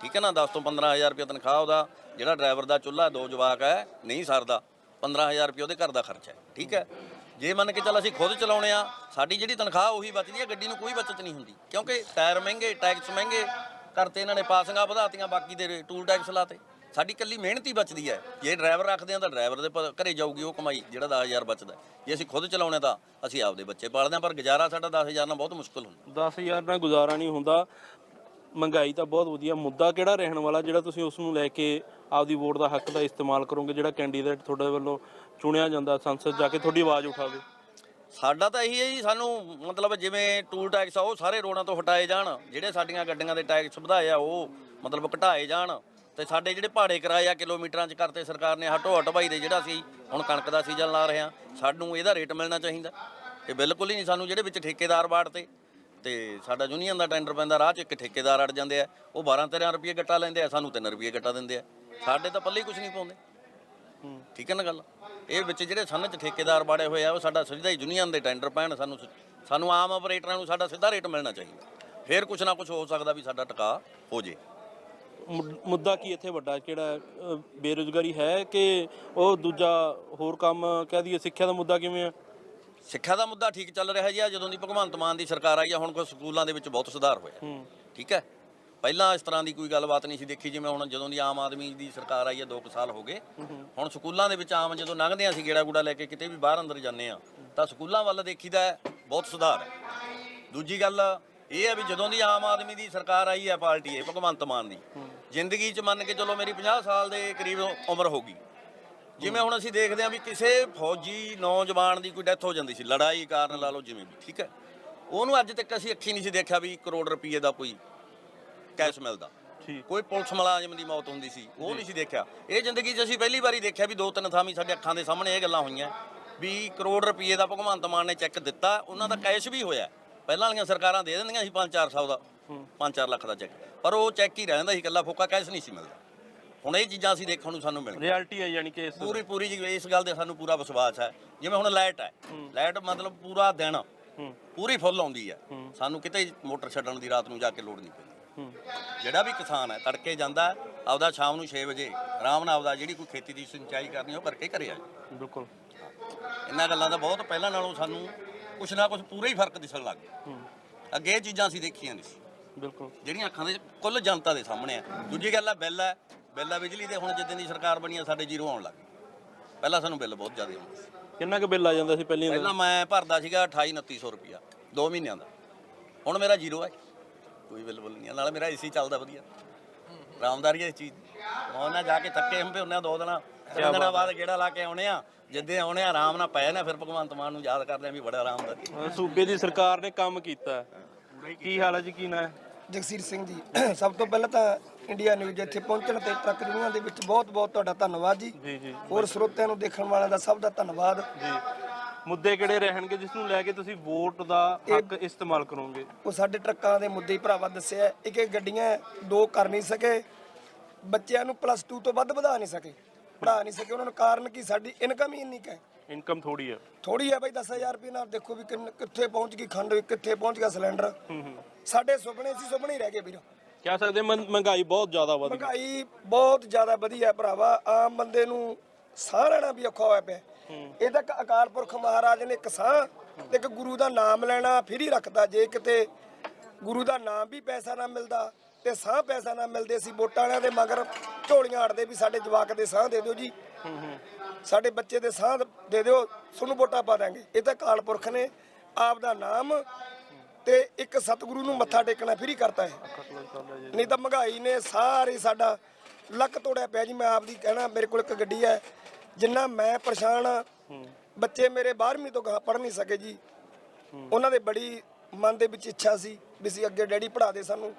ਠੀਕ ਹੈ ਨਾ? 10 ਤੋਂ 15000 ਰੁਪਏ ਤਨਖਾਹ ਉਹਦਾ। ਜਿਹੜਾ ਡਰਾਈਵਰ ਦਾ ਚੁੱਲ੍ਹਾ ਦੋ ਜਵਾਕ ਹੈ ਨਹੀਂ ਸਰਦਾ। 15000 ਰੁਪਏ ਉਹਦੇ ਘਰ ਦਾ ਖਰਚਾ ਹੈ। ਠੀਕ ਹੈ? ਜੇ ਮੰਨ ਕੇ ਚੱਲ ਅਸੀਂ ਖੁਦ ਚਲਾਉਣੇ ਆ ਸਾਡੀ ਜਿਹੜੀ ਤਨਖਾਹ ਉਹੀ ਬਚਦੀ ਹੈ ਗੱਡੀ ਨੂੰ ਕੋਈ ਬਚਤ ਨਹੀਂ ਹੁੰਦੀ। ਕਿਉਂਕਿ ਟਾਇਰ ਮਹਿੰਗੇ ਟੈਕਸ ਮਹਿੰਗੇ ਕਰਤੇ ਇਹਨਾਂ ਨੇ, ਪਾਸਿੰਗਾਂ ਵਧਾਤੀਆਂ ਬਾਕੀ ਦੇ ਟੂਲ ਟੈਕਸ ਲਾਤੇ। ਸਾਡੀ ਇਕੱਲੀ ਮਿਹਨਤ ਹੀ ਬਚਦੀ ਹੈ। ਜੇ ਡਰਾਈਵਰ ਰੱਖਦੇ ਆ ਤਾਂ ਡਰਾਈਵਰ ਦੇ ਪ- ਘਰੇ ਜਾਊਗੀ ਉਹ ਕਮਾਈ, ਜਿਹੜਾ 10000 ਬਚਦਾ। ਜੇ ਅਸੀਂ ਖੁਦ ਚਲਾਉਣੇ ਤਾਂ ਅਸੀਂ ਆਪਦੇ ਬੱਚੇ ਪਾਲਦੇ ਆ, ਪਰ ਗੁਜ਼ਾਰਾ ਸਾਡਾ 10000 ਨਾਲ ਬਹੁਤ ਮੁਸ਼ਕਲ ਹੁੰਦਾ। 10000 ਨਾਲ ਗੁਜ਼ਾਰਾ ਨਹੀਂ ਹੁੰਦਾ। ਮਹਿੰਗਾਈ ਤਾਂ ਬਹੁਤ ਵਧੀਆ। ਮੁੱਦਾ ਕਿਹੜਾ ਰਹਿਣ ਵਾਲਾ? ਜਿਹੜਾ ਤੁਸੀਂ ਉਸ ਨੂੰ ਲੈ ਕੇ ਆਪਦੀ ਵੋਟ ਦਾ ਹੱਕ ਦਾ ਇਸਤੇਮਾਲ ਕਰੋਗੇ, ਜਿਹੜਾ ਕੈਂਡੀਡੇਟ ਤੁਹਾਡੇ ਵੱਲੋਂ ਚੁਣਿਆ ਜਾਂਦਾ ਸੰਸਦ ਜਾ ਕੇ, ਤੁਹਾਡੀ ਆਵਾਜ਼ ਉਠਾਵੇ। ਸਾਡਾ ਤਾਂ ਇਹੀ ਹੈ ਜੀ, ਸਾਨੂੰ ਮਤਲਬ ਜਿਵੇਂ ਟੂਲ ਟੈਕਸ ਆ, ਉਹ ਸਾਰੇ ਰੋਡਾਂ ਤੋਂ ਹਟਾਏ ਜਾਣ, ਜਿਹੜੇ ਸਾਡੀਆਂ ਗੱਡੀਆਂ ਦੇ ਟੈਕਸ ਵਧਾਏ ਆ, ਉਹ ਮਤਲਬ ਘਟਾਏ ਜਾਣ। ਤੇ ਸਾਡੇ ਜਿਹੜੇ ਭਾੜੇ ਕਿਰਾਏ ਆ, ਕਿਲੋਮੀਟਰਾਂ 'ਚ ਕਰਤੇ ਸਰਕਾਰ ਨੇ, ਹਟੋ ਹਟਵਾਈ ਦੇ ਜਿਹੜਾ ਸੀ ਹੁਣ ਕਣਕ ਦਾ ਸੀਜ਼ਨ ਲਾ ਰਹੇ ਆ ਸਾਨੂੰ ਇਹਦਾ ਰੇਟ ਮਿਲਣਾ ਚਾਹੀਦਾ। ਇਹ ਬਿਲਕੁਲ ਹੀ ਨਹੀਂ ਸਾਨੂੰ ਜਿਹੜੇ ਵਿੱਚ ਠੇਕੇਦਾਰ ਬਾੜਤੇ ਤੇ ਸਾਡਾ ਯੂਨੀਅਨ ਦਾ ਟੈਂਡਰ ਪੈਂਦਾ, ਰਾਹ 'ਚ ਇੱਕ ਠੇਕੇਦਾਰ ਅੜ ਜਾਂਦੇ ਆ, ਉਹ 12 13 ਰੁਪਏ ਗੱਟਾ ਲੈਂਦੇ ਆ, ਸਾਨੂੰ 3 ਰੁਪਏ ਗੱਟਾ ਦਿੰਦੇ ਆ। ਸਾਡੇ ਤਾਂ ਪੱਲੇ ਕੁਝ ਨਹੀਂ ਪਾਉਂਦੇ। ਠੀਕ ਹੈ ਨਾ ਗੱਲ? ਇਹ ਵਿੱਚ ਜਿਹੜੇ ਸਨ ਚ ਠੇਕੇਦਾਰ ਬਾੜੇ ਹੋਏ ਆ ਉਹ ਸਾਡਾ ਸਿੱਧਾ ਹੀ ਯੂਨੀਅਨ ਦੇ ਟੈਂਡਰ ਪੈਣ ਸਾਨੂੰ ਸਾਨੂੰ ਆਮ ਆਪਰੇਟਰਾਂ ਨੂੰ ਸਾਡਾ ਸਿੱਧਾ ਰੇਟ ਮਿਲਣਾ ਚਾਹੀਦਾ। ਫਿਰ ਕੁਝ ਨਾ ਕੁਝ ਹੋ ਸਕਦਾ ਵੀ ਸਾਡਾ ਟਿਕਾ ਹੋ ਜੇ। ਮੁੱਦਾ ਕੀ ਇੱਥੇ ਵੱਡਾ? ਕਿਹੜਾ ਬੇਰੁਜ਼ਗਾਰੀ ਹੈ ਕਿ ਉਹ ਦੂਜਾ ਹੋਰ ਕੰਮ ਕਹਿ ਦਈਏ ਸਿੱਖਿਆ ਦਾ ਮੁੱਦਾ ਕਿਵੇਂ ਆ? ਸਿੱਖਿਆ ਦਾ ਮੁੱਦਾ ਠੀਕ ਚੱਲ ਰਿਹਾ ਜੀ ਆ ਜਦੋਂ ਦੀ ਭਗਵੰਤ ਮਾਨ ਦੀ ਸਰਕਾਰ ਆਈ ਆ ਹੁਣ ਕੋਈ ਸਕੂਲਾਂ ਦੇ ਵਿੱਚ ਬਹੁਤ ਸੁਧਾਰ ਹੋਇਆ। ਠੀਕ ਹੈ? ਪਹਿਲਾਂ ਇਸ ਤਰ੍ਹਾਂ ਦੀ ਕੋਈ ਗੱਲਬਾਤ ਨਹੀਂ ਸੀ ਦੇਖੀ ਜਿਵੇਂ ਹੁਣ ਜਦੋਂ ਦੀ ਆਮ ਆਦਮੀ ਦੀ ਸਰਕਾਰ ਆਈ ਹੈ 2 ਸਾਲ ਹੋ ਗਏ। ਹੁਣ ਸਕੂਲਾਂ ਦੇ ਵਿੱਚ ਆਮ ਜਦੋਂ ਲੰਘਦੇ ਹਾਂ ਅਸੀਂ ਗੇੜਾ ਗੂੜਾ ਲੈ ਕੇ ਕਿਤੇ ਵੀ ਬਾਹਰ ਅੰਦਰ ਜਾਂਦੇ ਆ ਤਾਂ ਸਕੂਲਾਂ ਵੱਲ ਦੇਖੀਦਾ ਹੈ, ਬਹੁਤ ਸੁਧਾਰ ਹੈ। ਦੂਜੀ ਗੱਲ ਇਹ ਹੈ ਵੀ ਜਦੋਂ ਦੀ ਆਮ ਆਦਮੀ ਦੀ ਸਰਕਾਰ ਆਈ ਹੈ ਪਾਰਟੀ ਇਹ ਭਗਵੰਤ ਮਾਨ ਦੀ ਜ਼ਿੰਦਗੀ 'ਚ ਮੰਨ ਕੇ ਚਲੋ ਮੇਰੀ 50 ਸਾਲ ਦੇ ਕਰੀਬ ਉਮਰ ਹੋ ਗਈ। ਜਿਵੇਂ ਹੁਣ ਅਸੀਂ ਦੇਖਦੇ ਹਾਂ ਵੀ ਕਿਸੇ ਫੌਜੀ ਨੌਜਵਾਨ ਦੀ ਕੋਈ ਡੈਥ ਹੋ ਜਾਂਦੀ ਸੀ ਲੜਾਈ ਕਾਰਨ ਲਾ ਲਓ ਜਿਵੇਂ ਵੀ ਠੀਕ ਹੈ। ਉਹਨੂੰ ਅੱਜ ਤੱਕ ਅਸੀਂ ਅੱਖੀ ਨਹੀਂ ਸੀ ਦੇਖਿਆ ਵੀ ਕਰੋੜ ਰੁਪਏ ਦਾ ਕੋਈ ਕੈਸ਼ ਮਿਲਦਾ ਠੀਕ। ਕੋਈ ਪੁਲਿਸ ਮੁਲਾਜ਼ਮ ਦੀ ਮੌਤ ਹੁੰਦੀ ਸੀ ਉਹ ਨਹੀਂ ਸੀ ਦੇਖਿਆ। ਇਹ ਜ਼ਿੰਦਗੀ 'ਚ ਅਸੀਂ ਪਹਿਲੀ ਵਾਰੀ ਦੇਖਿਆ ਵੀ ਦੋ ਤਿੰਨ ਥਾਵੀਂ ਸਾਡੇ ਅੱਖਾਂ ਦੇ ਸਾਹਮਣੇ ਇਹ ਗੱਲਾਂ ਹੋਈਆਂ। ਵੀ ਕਰੋੜ ਰੁਪਏ ਦਾ ਭਗਵੰਤ ਮਾਨ ਨੇ ਚੈੱਕ ਦਿੱਤਾ ਉਹਨਾਂ ਦਾ ਕੈਸ਼ ਵੀ ਹੋਇਆ। ਪਹਿਲਾਂ ਵਾਲੀਆਂ ਸਰਕਾਰਾਂ ਦੇ ਦਿੰਦੀਆਂ ਸੀ 5-400 ਦਾ 5-4 ਲੱਖ ਦਾ ਚੈੱਕ। ਪਰ ਉਹ ਚੈੱਕ ਹੀ ਰਹਿੰਦਾ ਸੀ ਇਕੱਲਾ ਫੋਕਾ ਕੈਸ਼ ਨਹੀਂ ਸੀ ਮਿਲਦਾ। ਹੁਣ ਇਹ ਚੀਜ਼ਾਂ ਅਸੀਂ ਦੇਖਣ ਨੂੰ ਸਾਨੂੰ ਮਿਲ ਰਿਐਲਿਟੀ ਹੈ ਯਾਨੀ ਕਿ ਇਸ ਪੂਰੀ ਪੂਰੀ ਇਸ ਗੱਲ ਦੇ ਸਾਨੂੰ ਪੂਰਾ ਵਿਸ਼ਵਾਸ ਹੈ। ਜਿਵੇਂ ਹੁਣ ਲਾਈਟ ਹੈ। ਲਾਈਟ ਮਤਲਬ ਪੂਰਾ ਦਿਨ। ਪੂਰੀ ਫੁੱਲ ਆਉਂਦੀ ਹੈ। ਸਾਨੂੰ ਕਿਤੇ ਮੋਟਰ ਛੱਡਣ ਦੀ ਰਾਤ ਨੂੰ ਜਾ ਕੇ ਲੋੜ ਨਹੀਂ ਪੈਂਦੀ। ਜਿਹੜਾ ਵੀ ਕਿਸਾਨ ਹੈ ਤੜਕੇ ਜਾਂਦਾ ਆਪਦਾ ਸ਼ਾਮ ਨੂੰ 6 ਵਜੇ ਆਰਾਮ ਨਾਲ ਆਪਦਾ ਜਿਹੜੀ ਕੋਈ ਖੇਤੀ ਦੀ ਸਿੰਚਾਈ ਕਰਨੀ ਉਹ ਕਰਕੇ ਘਰੇ ਆ ਜਾਏ। ਬਿਲਕੁਲ। ਇਹਨਾਂ ਗੱਲਾਂ ਦਾ ਬਹੁਤ ਪਹਿਲਾਂ ਨਾਲੋਂ ਸਾਨੂੰ ਕੁਛ ਨਾ ਕੁਛ ਪੂਰਾ ਹੀ ਫ਼ਰਕ ਦਿਸਣ ਲੱਗ ਗਿਆ। ਹੂੰ। ਅੱਗੇ ਇਹ ਚੀਜ਼ਾਂ ਅਸੀਂ ਦੇਖੀਆਂ ਨਹੀਂ ਸੀ। ਬਿਲਕੁਲ। ਜਿਹੜੀਆਂ ਅੱਖਾਂ ਦੇ ਕੁੱਲ ਜਨਤਾ ਦੇ ਸਾਹਮਣੇ ਆ। ਦੂਜੀ ਗੱਲ ਆ ਬਿੱਲ ਹੈ ਬਿੱਲ ਆ ਬਿਜਲੀ ਦੇ ਹੁਣ ਜਿੱਦਾਂ ਦੀ ਸਰਕਾਰ ਬਣੀ ਆ ਸਾਡੇ ਜ਼ੀਰੋ ਆਉਣ ਲੱਗ ਗਏ। ਪਹਿਲਾਂ ਸਾਨੂੰ ਬਿੱਲ ਬਹੁਤ ਜ਼ਿਆਦਾ ਆਉਂਦੇ ਸੀ। ਕਿੰਨਾ ਕੁ ਬਿੱਲ ਆ ਜਾਂਦਾ ਸੀ ਪਹਿਲੀ ਪਹਿਲਾਂ ਮੈਂ ਭਰਦਾ ਸੀਗਾ 28 2900 ਰੁਪਿਆ 2 ਮਹੀਨਿਆਂ ਦਾ। ਹੁਣ ਮੇਰਾ ਜ਼ੀਰੋ ਹੈ। ਕੋਈ ਬਿੱਲ ਬੁੱਲ ਨਹੀਂ ਹੈ। ਨਾਲ ਮੇਰਾ ਏਸੀ ਚੱਲਦਾ ਵਧੀਆ। ਆਰਾਮਦਾਰੀ ਹੈ ਇਸ ਚੀਜ਼ ਉਹਨਾਂ ਜਾ ਕੇ ਥੱਕੇ ਹੰਪੇ ਹੁੰਨੇ ਆ ਦੋ ਦਿਨਾਂ। ਤਿੰਨ ਦਿਨਾਂ ਬਾਅਦ ਗੇੜਾ ਲਾ ਕੇ ਆਉਣੇ ਆ। ਜਿੱਦੇ ਆਉਣੇ ਆ ਆਰਾਮ ਨਾਲ ਪਏ ਨੇ ਫਿਰ ਭਗਵੰਤ ਮਾਨ ਨੂੰ ਯਾਦ ਕਰਦੇ ਆ ਵੀ ਬੜਾ ਆਰਾਮਦਾਰੀ ਅ, ਸੂਬੇ ਦੀ ਸਰਕਾਰ ਨੇ ਕੰਮ ਕੀਤਾ। ਹੈ। ਕੀ ਹਾਲ ਹੈ ਜੀ ਕੀ ਨਾ ਹੈ? ਜਗਸੀਰ ਸਿੰਘ ਜੀ ਸਭ ਤੋਂ ਪਹਿਲਾਂ ਤਾਂ ਇੰਡੀਆ ਨਿਊਜ਼ ਇੱਥੇ ਪਹੁੰਚਣ ਤੇ ਟਰੱਕ ਯੂਨੀਅਨ ਦੇ ਵਿੱਚ ਬਹੁਤ ਬਹੁਤ ਤੁਹਾਡਾ ਧੰਨਵਾਦ ਜੀ। ਜੀ ਜੀ। ਹੋਰ ਸਰੋਤਿਆਂ ਨੂੰ ਦੇਖਣ ਵਾਲਿਆਂ ਦਾ ਸਭ ਦਾ ਧੰਨਵਾਦ। ਜੀ। ਮੁੱਦੇ ਕਿਹੜੇ ਰਹਿਣਗੇ ਜਿਸ ਨੂੰ ਲੈ ਕੇ ਤੁਸੀਂ ਵੋਟ ਦਾ ਹੱਕ ਇਸਤੇਮਾਲ ਕਰੋਗੇ? ਉਹ ਸਾਡੇ ਟਰੱਕਾਂ ਦੇ ਮੁੱਦੇ ਹੀ ਭਰਾਵਾ ਦੱਸਿਆ। ਇੱਕ ਇੱਕ ਗੱਡੀਆਂ ਦੋ ਕਰ ਨਹੀਂ ਸਕੇ। ਬੱਚਿਆਂ ਨੂੰ ਪਲੱਸ 2 ਤੋਂ ਵੱਧ ਵਧਾ ਨਹੀਂ ਸਕੇ। ਪੜਾ ਨਹੀਂ ਸਕੇ। ਉਹਨਾਂ ਨੂੰ ਕਾਰਨ ਕੀ? ਸਾਡੀ ਇਨਕਮ ਹੀ ਇੰਨੀ ਕੁ ਹੈ। ਇਨਕਮ ਥੋੜੀ ਹੈ ਥੋੜੀ ਹੈ ਬਈ 10000 ਰੁਪਏ ਨਾਲ ਦੇਖੋ ਵੀ ਕਿੰਨ- ਕਿੱਥੇ ਪਹੁੰਚ ਗਈ ਖੰਡ ਕਿੱਥੇ ਪਹੁੰਚ ਗਿਆ ਸਿਲੰਡਰ। ਹੂੰ ਹੂੰ। ਸਾਡੇ ਸੁਪਨੇ ਸੀ ਸੁਪਨੇ ਹੀ ਰਹਿ ਗਏ ਵੀਰ। ਕਹਿ ਸਕਦੇ ਮਹਿੰ- ਮਹਿੰਗਾਈ ਬਹੁਤ ਜ਼ਿਆਦਾ ਵਧ ਗਈ। ਮਹਿੰਗਾਈ ਬਹੁਤ ਜ਼ਿਆਦਾ ਵਧੀਆ ਭਰਾਵਾ। ਆਮ ਬੰਦੇ ਨੂੰ ਸਾਹ ਲੈਣਾ ਵੀ ਔਖਾ ਹੋਇਆ ਪਿਆ। ਇਹ ਤਾਂ ਅਕਾਲ ਪੁਰਖ ਮਹਾਰਾਜ ਨੇ ਇੱਕ ਤੇ ਇੱਕ ਗੁਰੂ ਦਾ ਨਾਮ ਲੈਣਾ ਫਿਰ ਹੀ ਰੱਖਦਾ। ਜੇ ਕਿਤੇ ਗੁਰੂ ਦਾ ਨਾਮ ਵੀ ਪੈਸਾ ਨਾ ਮਿਲਦਾ ਤੇ ਸਾਹ ਪੈਸਾ ਨਾ ਮਿਲਦੇ ਸੀ ਵੋਟਾਂ ਵਾਲਿਆਂ ਦੇ ਮਗਰ ਝੋਲੀਆਂ ਅੜਦੇ ਵੀ ਸਾਡੇ ਜਵਾਕ ਦੇ ਸਾਹ ਦੇ ਦਿਓ ਜੀ। ਸਾਡੇ ਬੱਚੇ ਦੇ ਸਾਹ ਦੇ ਦਿਓ, ਤੁਹਾਨੂੰ ਵੋਟਾਂ ਪਾ ਦਾਂਗੇ ਇਹ ਤਾਂ ਅਕਾਲ ਪੁਰਖ ਨੇ ਆਪ ਦਾ ਨਾਮ ਤੇ ਇੱਕ ਸਤਿਗੁਰੂ ਨੂੰ ਮੱਥਾ ਟੇਕਣਾ ਫਿਰ ਹੀ ਕਰਤਾ ਹੈ। ਨਹੀਂ ਤਾਂ ਮਹਿੰਗਾਈ ਨੇ ਸਾਰੇ ਸਾਡਾ ਲੱਕ ਤੋੜਿਆ ਪਿਆ ਜੀ, ਮੈਂ ਆਪ ਦੀ ਕਹਿਣਾ, ਮੇਰੇ ਕੋਲ ਇੱਕ ਗੱਡੀ ਹੈ। ਜਿੰਨਾ ਮੈਂ ਪਰੇਸ਼ਾਨ ਆ ਬੱਚੇ ਮੇਰੇ 12ਵੀਂ ਤੋਂ ਗਾਂ ਪੜ੍ਹ ਨਹੀਂ ਸਕੇ ਜੀ। ਉਹਨਾਂ ਦੇ ਬੜੀ ਮਨ ਦੇ ਵਿੱਚ ਇੱਛਾ ਸੀ ਵੀ ਸੀ ਅੱਗੇ ਡੈਡੀ ਪੜ੍ਹਾ ਦੇ ਸਾਨੂੰ।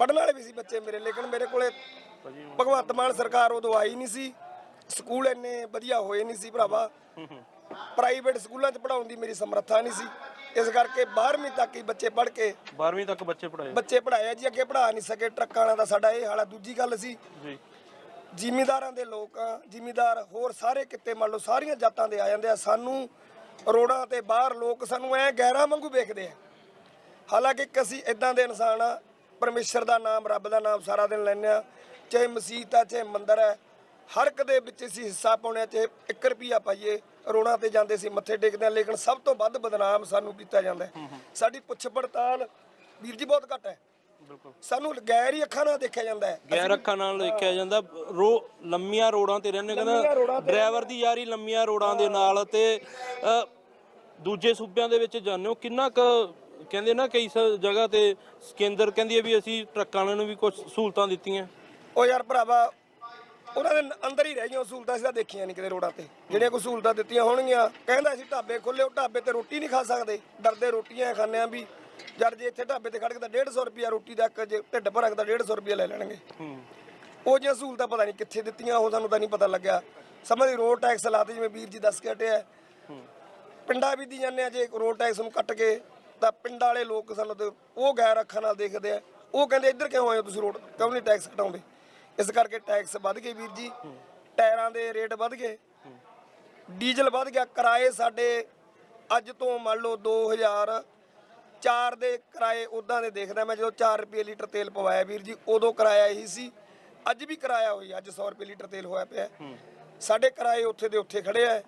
ਪੜ੍ਹਨ ਵਾਲੇ ਵੀ ਸੀ ਬੱਚੇ ਮੇਰੇ ਲੇਕਿਨ ਮੇਰੇ ਕੋਲੇ ਭਗਵੰਤ ਮਾਨ ਸਰਕਾਰ ਉਦੋਂ ਆਈ ਨਹੀਂ ਸੀ। ਸਕੂਲ ਇੰਨੇ ਵਧੀਆ ਹੋਏ ਨਹੀਂ ਸੀ ਭਰਾਵਾ। ਪ੍ਰਾਈਵੇਟ ਸਕੂਲਾਂ 'ਚ ਪੜਾਉਣ ਦੀ ਮੇਰੀ ਸਮਰੱਥਾ ਨਹੀਂ ਸੀ। ਇਸ ਕਰਕੇ 12ਵੀਂ ਤੱਕ ਹੀ ਬੱਚੇ ਪੜ੍ਹ ਕੇ 12ਵੀਂ ਤੱਕ ਬੱਚੇ ਪੜਾਏ ਬੱਚੇ ਪੜਾਇਆ ਜੀ ਅੱਗੇ ਪੜਾ ਨਹੀਂ ਸਕੇ। ਟਰੱਕਾਂ ਵਾਲਾ ਦਾ ਸਾਡਾ ਇਹ ਹਾਲਾ ਦੂਜੀ ਗੱਲ ਸੀ ਜੀ। ਜ਼ਿਮੀਦਾਰਾਂ ਦੇ ਲੋਕ ਆ ਜ਼ਿਮੀਦਾਰ ਹੋਰ ਸਾਰੇ ਕਿਤੇ ਮੰਨ ਲਓ ਸਾਰੀਆਂ ਜਾਤਾਂ ਦੇ ਆ ਜਾਂਦੇ ਆ। ਸਾਨੂੰ ਰੋੜਾਂ ਤੇ ਬਾਹਰ ਲੋਕ ਸਾਨੂੰ ਐ ਗੈਰਾਂ ਵਾਂਗੂ ਵੇਖਦੇ ਆ। ਹਾਲਾਂਕਿ ਕਿ ਅਸੀਂ ਇਦਾਂ ਦੇ ਇਨਸਾਨ ਆ ਪਰਮੇਸ਼ਰ ਦਾ ਨਾਮ ਰੱਬ ਦਾ ਨਾਮ ਸਾਰਾ ਦਿਨ ਲੈਂਦੇ ਆ। ਚਾਹੇ ਮਸਜਿਦ ਆ ਚਾਹੇ ਮੰਦਿਰ ਹੈ ਹਰ ਇੱਕ ਦੇ ਵਿੱਚ ਅਸੀਂ ਹਿੱਸਾ ਪਾਉਣੇ ਆ, ਚਾਹੇ 1 ਰੁਪਿਆ ਪਾਈਏ ਰੋਡਾਂ ਤੇ ਜਾਂਦੇ ਸੀ ਮੱਥੇ ਟੇਕਦੇ ਆ ਲੇਕਿਨ ਸਭ ਤੋਂ ਵੱਧ ਬਦਨਾਮ ਸਾਨੂੰ ਕੀਤਾ ਜਾਂਦਾ ਸਾਡੀ ਪੁੱਛ ਪੜਤਾਲ ਵੀਰ ਜੀ ਬਹੁਤ ਘੱਟ ਹੈ। ਸਾਨੂੰ ਗੈਰ ਹੀ ਅੱਖਾਂ ਨਾਲ ਦੇਖਿਆ ਜਾਂਦਾ ਹੈ। ਗੈਰ ਅੱਖਾਂ ਨਾਲ ਦੇਖਿਆ ਜਾਂਦਾ। ਰੋ ਲੰਮੀਆਂ ਰੋਡਾਂ ਤੇ ਰਹਿੰਦੇ ਕਹਿੰਦਾ ਡਰਾਈਵਰ ਦੀ ਯਾਰੀ ਲੰਮੀਆਂ ਰੋਡਾਂ ਦੇ ਨਾਲ ਤੇ ਦੂਜੇ ਸੂਬਿਆਂ ਦੇ ਵਿੱਚ ਜਾਂਦੇ ਹੋ ਕਿੰਨਾ ਕੁ ਕਹਿੰਦੇ ਨਾ ਕਈ ਜਗ੍ਹਾ ਤੇ ਕੇਂਦਰ ਕਹਿੰਦੀ ਹੈ ਵੀ ਅਸੀਂ ਟਰੱਕਾਂ ਵਾਲਿਆਂ ਨੂੰ ਵੀ ਕੁਝ ਸਹੂਲਤਾਂ ਦਿੱਤੀਆਂ। ਉਹ ਯਾਰ ਭਰਾਵਾ ਉਹਨਾਂ ਦੇ ਅੰਦਰ ਹੀ ਰਹਿ ਗਈਆਂ ਸਹੂਲਤਾਂ ਅਸੀਂ ਤਾਂ ਦੇਖੀਆਂ ਨਹੀਂ ਕਿਤੇ ਰੋਡਾਂ ਤੇ। ਜਿਹੜੀਆਂ ਕੋਈ ਸਹੂਲਤਾਂ ਦਿੱਤੀਆਂ ਹੋਣਗੀਆਂ ਕਹਿੰਦਾ ਅਸੀਂ ਢਾਬੇ ਖੋਲੇ ਉਹ ਢਾਬੇ ਤੇ ਰੋਟੀ ਨਹੀਂ ਖਾ ਸਕਦੇ। ਡਰਦੇ ਰੋਟੀਆਂ ਖਾਂਦੇ ਆ ਵੀ ਜਦ ਜੇ ਇੱਥੇ ਢਾਬੇ ਤੇ ਖੜ ਕੇ ਤਾਂ 150 ਰੁਪਿਆ ਰੋਟੀ ਦਾ ਇੱਕ ਜੇ ਢਿੱਡ ਭਰਕ ਦਾ 150 ਰੁਪਿਆ ਲੈ ਲੈਣਗੇ। ਉਹ ਜਿਹੀਆਂ ਸਹੂਲਤਾਂ ਪਤਾ ਨਹੀਂ ਕਿੱਥੇ ਦਿੱਤੀਆਂ, ਉਹ ਸਾਨੂੰ ਤਾਂ ਨਹੀਂ ਪਤਾ ਲੱਗਿਆ। ਸਮਝ ਰੋਡ ਟੈਕਸ ਲਾਤੇ ਜਿਵੇਂ ਵੀਰ ਜੀ ਦੱਸ ਕੇ ਹਟਿਆ। ਪਿੰਡਾਂ ਵੀ ਦੀ ਜਾਂਦੇ ਆ, ਜੇ ਰੋਡ ਟੈਕਸ ਨੂੰ ਕੱਟ ਕੇ, ਤਾਂ ਪਿੰਡਾਂ ਵਾਲੇ ਲੋਕ ਸਾਨੂੰ ਤੇ ਉਹ ਗੈਰ ਅੱਖਾਂ ਨਾਲ ਦੇਖਦੇ ਆ। ਉਹ ਕਹਿੰਦੇ, ਇੱਧਰ ਕਿਉਂ ਆਏ ਹੋ ਤੁਸੀਂ ਰੋਡ ਕਿਉਂ ਨਹੀਂ ਟੈਕਸ ਘਟਾਉਂਦੇ ਇਸ ਕਰਕੇ ਟੈਕਸ ਵੱਧ ਗਏ ਵੀਰ ਜੀ। ਟਾਇਰਾਂ ਦੇ ਰੇਟ ਵੱਧ ਗਏ। ਡੀਜ਼ਲ ਵੱਧ ਗਿਆ। ਕਿਰਾਏ ਸਾਡੇ ਅੱਜ ਤੋਂ ਮੰਨ ਲਓ 2004 ਦੇ ਕਿਰਾਏ ਉਦਾਂ ਦੇ ਦੇਖਦਾ ਮੈਂ ਜਦੋਂ 4 ਰੁਪਏ ਲੀਟਰ ਤੇਲ ਪਵਾਇਆ ਵੀਰ ਜੀ ਉਦੋਂ ਕਿਰਾਇਆ ਇਹੀ ਸੀ। ਅੱਜ ਵੀ ਕਿਰਾਇਆ ਹੋਈ ਅੱਜ 100 ਰੁਪਏ ਲੀਟਰ ਤੇਲ ਹੋਇਆ ਪਿਆ। ਸਾਡੇ ਕਿਰਾਏ ਉੱਥੇ ਦੇ ਉੱਥੇ ਖੜੇ ਆ।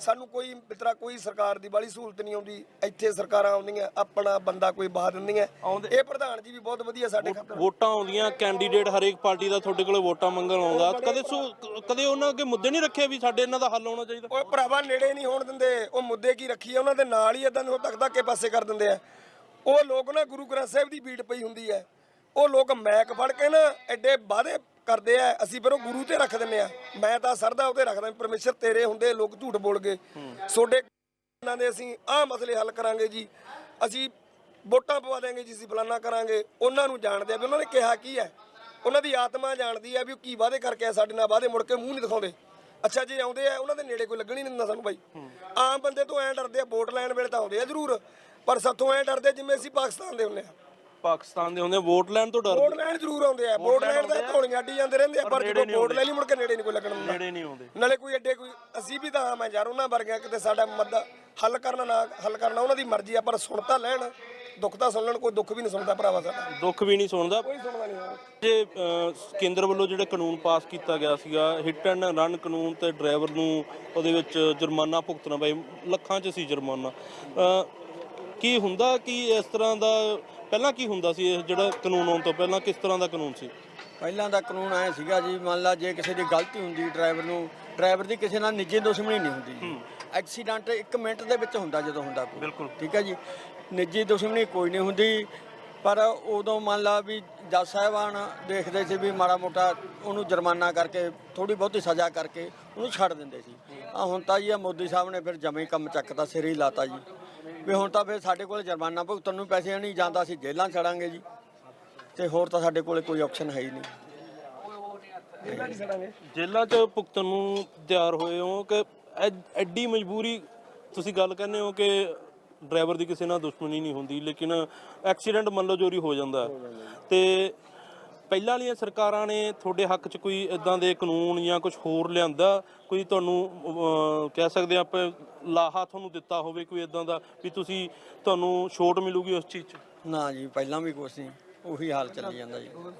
ਸਾਨੂੰ ਕੋਈ ਮਿੱਤਰਾ ਕੋਈ ਸਰਕਾਰ ਦੀ ਬਾਲੀ ਸਹੂਲਤ ਨਹੀਂ ਆਉਂਦੀ। ਇੱਥੇ ਸਰਕਾਰਾਂ ਆਉਂਦੀਆਂ ਆਪਣਾ ਬੰਦਾ ਕੋਈ ਬਾਹ ਦਿੰਦੀਆਂ। ਇਹ ਪ੍ਰਧਾਨ ਜੀ ਵੀ ਬਹੁਤ ਵਧੀਆ ਸਾਡੇ ਖਾਤਰ ਵੋਟਾਂ ਆਉਂਦੀਆਂ ਕੈਂਡੀਡੇਟ ਹਰੇਕ ਪਾਰਟੀ ਦਾ ਤੁਹਾਡੇ ਕੋਲੇ ਵੋਟਾਂ ਮੰਗਣ ਆਉਂਦਾ। ਕਦੇ ਕਦੇ ਉਹਨਾਂ ਅੱਗੇ ਮੁੱਦੇ ਨਹੀਂ ਰੱਖੇ ਵੀ ਸਾਡੇ ਇਹਨਾਂ ਦਾ ਹੱਲ ਹੋਣਾ ਚਾਹੀਦਾ? ਓਏ ਭਰਾਵਾ ਨੇੜੇ ਨਹੀਂ ਹੋਣ ਦਿੰਦੇ। ਉਹ ਮੁੱਦੇ ਕੀ ਰੱਖੀ ਆ ਉਹਨਾਂ ਦੇ ਨਾਲ ਹੀ ਇਦਾਂ ਦੇ ਤੱਕ ਤੱਕ ਕੇ ਪਾਸੇ ਕਰ ਦਿੰਦੇ ਆ। ਉਹ ਲੋਕ ਨਾ ਗੁਰੂ ਗ੍ਰੰਥ ਸਾਹਿਬ ਦੀ ਬੀੜ ਪਈ ਹੁੰਦੀ ਹੈ। ਉਹ ਲੋਕ ਮੈਕ ਫੜ ਕੇ ਨਾ ਐਡੇ ਵਾਅਦੇ ਕਰਦੇ ਆ, ਅਸੀਂ ਫਿਰ ਉਹ ਗੁਰੂ ਤੇ ਰੱਖ ਦਿੰਦੇ ਆ। ਮੈਂ ਤਾਂ ਸਰਦਾ ਉਹਤੇ ਰੱਖਦਾ ਪਰਮੇਸ਼ਰ ਤੇਰੇ ਹੁੰਦੇ, ਲੋਕ ਝੂਠ ਬੋਲ ਗਏ। ਸੋਡੇ ਇਹਨਾਂ ਦੇ ਅਸੀਂ ਆਹ ਮਸਲੇ ਹੱਲ ਕਰਾਂਗੇ ਜੀ। ਅਸੀਂ ਵੋਟਾਂ ਪਵਾ ਦੇਾਂਗੇ ਜੀ, ਅਸੀਂ ਫਲਾਨਾ ਕਰਾਂਗੇ। ਉਹਨਾਂ ਨੂੰ ਜਾਣਦੇ ਆ ਵੀ ਉਹਨਾਂ ਨੇ ਕਿਹਾ ਕੀ ਹੈ। ਉਹਨਾਂ ਦੀ ਆਤਮਾ ਜਾਣਦੀ ਆ ਵੀ ਉਹ ਕੀ ਵਾਅਦੇ ਕਰਕੇ ਆ, ਸਾਡੇ ਨਾਲ ਵਾਅਦੇ ਮੁੜ ਕੇ ਮੂੰਹ ਨਹੀਂ ਦਿਖਾਉਂਦੇ। ਅੱਛਾ, ਜੇ ਆਉਂਦੇ ਆ, ਉਹਨਾਂ ਦੇ ਨੇੜੇ ਕੋਈ ਲੱਗਣ ਨਹੀਂ ਦਿੰਦਾ ਸਾਨੂੰ ਬਾਈ। ਆਮ ਬੰਦੇ ਤੋਂ ਐਂ ਡਰਦੇ ਆ, ਵੋਟ ਲੈਣ ਵੇਲੇ ਤਾਂ ਆਉਂਦੇ ਆ ਜ਼ਰੂਰ। ਪਰ ਸਾਥੋਂ ਐਂ ਡਰਦੇ ਜਿਵੇਂ ਅਸੀਂ ਪਾਕਿਸਤਾਨ ਦੇ ਹੁੰਦੇ ਆ ਪਾਕਿਸਤਾਨ ਦੇ ਹੁੰਦੇ ਵੋਟ ਲੈਣ ਤੋਂ ਡਰਦੇ। ਵੋਟ ਲੈਣ ਜ਼ਰੂਰ ਆਉਂਦੇ ਆ। ਵੋਟ ਲੈਣ ਦਾ ਧੌਲੀਆਂ ਅੱਡੀ ਜਾਂਦੇ ਰਹਿੰਦੇ ਆ ਪਰ ਜਦੋਂ ਵੋਟ ਲੈ ਲਈ ਮੁੜ ਕੇ ਨੇੜੇ ਨਹੀਂ ਕੋਈ ਲੱਗਣ ਦਿੰਦਾ। ਨੇੜੇ ਨਹੀਂ ਆਉਂਦੇ। ਨਾਲੇ ਕੋਈ ਐਡੇ ਕੋਈ ਅਸੀਂ ਵੀ ਤਾਂ ਆਮ ਆ ਯਾਰ ਉਹਨਾਂ ਵਰਗਿਆਂ ਕਿਤੇ ਸਾਡਾ ਮੱਦਾ ਹੱਲ ਕਰਨਾ ਨਾ ਹੱਲ ਕਰਨਾ ਉਹਨਾਂ ਦੀ ਮਰਜ਼ੀ ਆ ਪਰ ਸੁਣ ਤਾਂ ਲੈਣ ਦੁੱਖ ਤਾਂ ਸੁਣ ਲੈਣ ਕੋਈ ਦੁੱਖ ਵੀ ਨਹੀਂ ਸੁਣਦਾ ਭਰਾਵਾ ਸਾਡਾ। ਦੁੱਖ ਵੀ ਨਹੀਂ ਸੁਣਦਾ। ਕੋਈ ਸੁਣਦਾ ਨਹੀਂ ਜੇ ਕੇਂਦਰ ਵੱਲੋਂ ਜਿਹੜੇ ਕਾਨੂੰਨ ਪਾਸ ਕੀਤਾ ਗਿਆ ਸੀਗਾ ਹਿੱਟ ਐਂਡ ਰਨ ਕਾਨੂੰਨ ਤੇ ਡਰਾਈਵਰ ਨੂੰ ਉਹਦੇ ਵਿੱਚ ਜੁਰਮਾਨਾ ਭੁਗਤਣਾ ਪਏ ਲੱਖਾਂ 'ਚ ਸੀ ਜੁਰਮਾਨਾ। ਕੀ ਹੁੰਦਾ ਕੀ ਇਸ ਤਰ੍ਹਾਂ ਦਾ ਪਹਿਲਾਂ ਕੀ ਹੁੰਦਾ ਸੀ ਇਹ ਜਿਹੜਾ ਕਾਨੂੰਨ ਆਉਣ ਤੋਂ ਪਹਿਲਾਂ ਕਿਸ ਤਰ੍ਹਾਂ ਦਾ ਕਾਨੂੰਨ ਸੀ? ਪਹਿਲਾਂ ਦਾ ਕਾਨੂੰਨ ਆਇਆ ਸੀਗਾ ਜੀ ਮੰਨ ਲਾ ਜੇ ਕਿਸੇ ਦੀ ਗਲਤੀ ਹੁੰਦੀ ਡਰਾਈਵਰ ਨੂੰ ਡਰਾਈਵਰ ਦੀ ਕਿਸੇ ਨਾਲ ਨਿੱਜੀ ਦੁਸ਼ਮਣੀ ਨਹੀਂ ਹੁੰਦੀ ਜੀ। ਐਕਸੀਡੈਂਟ 1 ਮਿੰਟ ਦੇ ਵਿੱਚ ਹੁੰਦਾ ਜਦੋਂ ਹੁੰਦਾ ਕੋਈ। ਬਿਲਕੁਲ। ਠੀਕ ਹੈ ਜੀ? ਨਿੱਜੀ ਦੁਸ਼ਮਣੀ ਕੋਈ ਨਹੀਂ ਹੁੰਦੀ ਪਰ ਉਦੋਂ ਮੰਨ ਲਾ ਵੀ ਜੱਜ ਸਾਹਿਬਾਨ ਦੇਖਦੇ ਸੀ ਵੀ ਮਾੜਾ ਮੋਟਾ ਉਹਨੂੰ ਜੁਰਮਾਨਾ ਕਰਕੇ ਥੋੜੀ ਬਹੁਤੀ ਸਜ਼ਾ ਕਰਕੇ ਉਹਨੂੰ ਛੱਡ ਦਿੰਦੇ ਸੀ। ਆ ਹੁਣ ਤਾਂ ਜੀ ਆ ਮੋਦੀ ਸਾਹਿਬ ਨੇ ਫਿਰ ਜਮੇ ਕੰਮ ਚੱਕਤਾ ਸਿਰੇ ਹੀ ਲਾਤਾ ਜੀ। ਵੀ ਹੁਣ ਤਾਂ ਫਿਰ ਸਾਡੇ ਕੋਲ ਜੁਰਮਾਨਾ ਭੁਗਤਣ ਨੂੰ ਪੈਸੇ ਨਹੀਂ ਜਾਂਦਾ ਅਸੀਂ ਜੇਲ੍ਹਾਂ ਛੜਾਂਗੇ ਜੀ। ਤੇ ਹੋਰ ਤਾਂ ਸਾਡੇ ਕੋਲੇ ਕੋਈ ਆਪਸ਼ਨ ਹੈ ਹੀ ਨਹੀਂ। ਜੇਲਾਂ 'ਚ ਭੁਗਤਣ ਨੂੰ ਤਿਆਰ ਹੋਏ ਹੋ ਕਿ ਐ- ਐਡੀ ਮਜਬੂਰੀ ਤੁਸੀਂ ਗੱਲ ਕਹਿੰਦੇ ਹੋ ਕਿ ਡਰਾਈਵਰ ਦੀ ਕਿਸੇ ਨਾਲ ਦੁਸ਼ਮਣੀ ਨਹੀਂ ਹੁੰਦੀ, ਲੇਕਿਨ ਐਕਸੀਡੈਂਟ ਮੰਨ ਲਓ ਚੋਰੀ ਹੋ ਜਾਂਦਾ। ਤੇ ਪਹਿਲਾਂ ਵਾਲੀਆਂ ਸਰਕਾਰਾਂ ਨੇ ਤੁਹਾਡੇ ਹੱਕ 'ਚ ਕੋਈ ਇਦਾਂ ਦੇ ਕਾਨੂੰਨ ਜਾਂ ਕੁਝ ਹੋਰ ਲਿਆਂਦਾ? ਕੋਈ ਤੁਹਾਨੂੰ ਕਹਿ ਸਕਦੇ ਹਾਂ ਆਪਾਂ, ਲਾਹਾ ਤੁਹਾਨੂੰ ਦਿੱਤਾ ਹੋਵੇ ਕੋਈ ਇਦਾਂ ਦਾ, ਵੀ ਤੁਸੀਂ ਤੁਹਾਨੂੰ ਛੋਟ ਮਿਲੂਗੀ ਉਸ ਚੀਜ਼ 'ਚ? ਨਾ ਜੀ, ਪਹਿਲਾਂ ਵੀ ਕੁਛ ਨਹੀਂ। ਉਹੀ ਹਾਲ ਚੱਲੀ ਜਾਂਦਾ ਜੀ।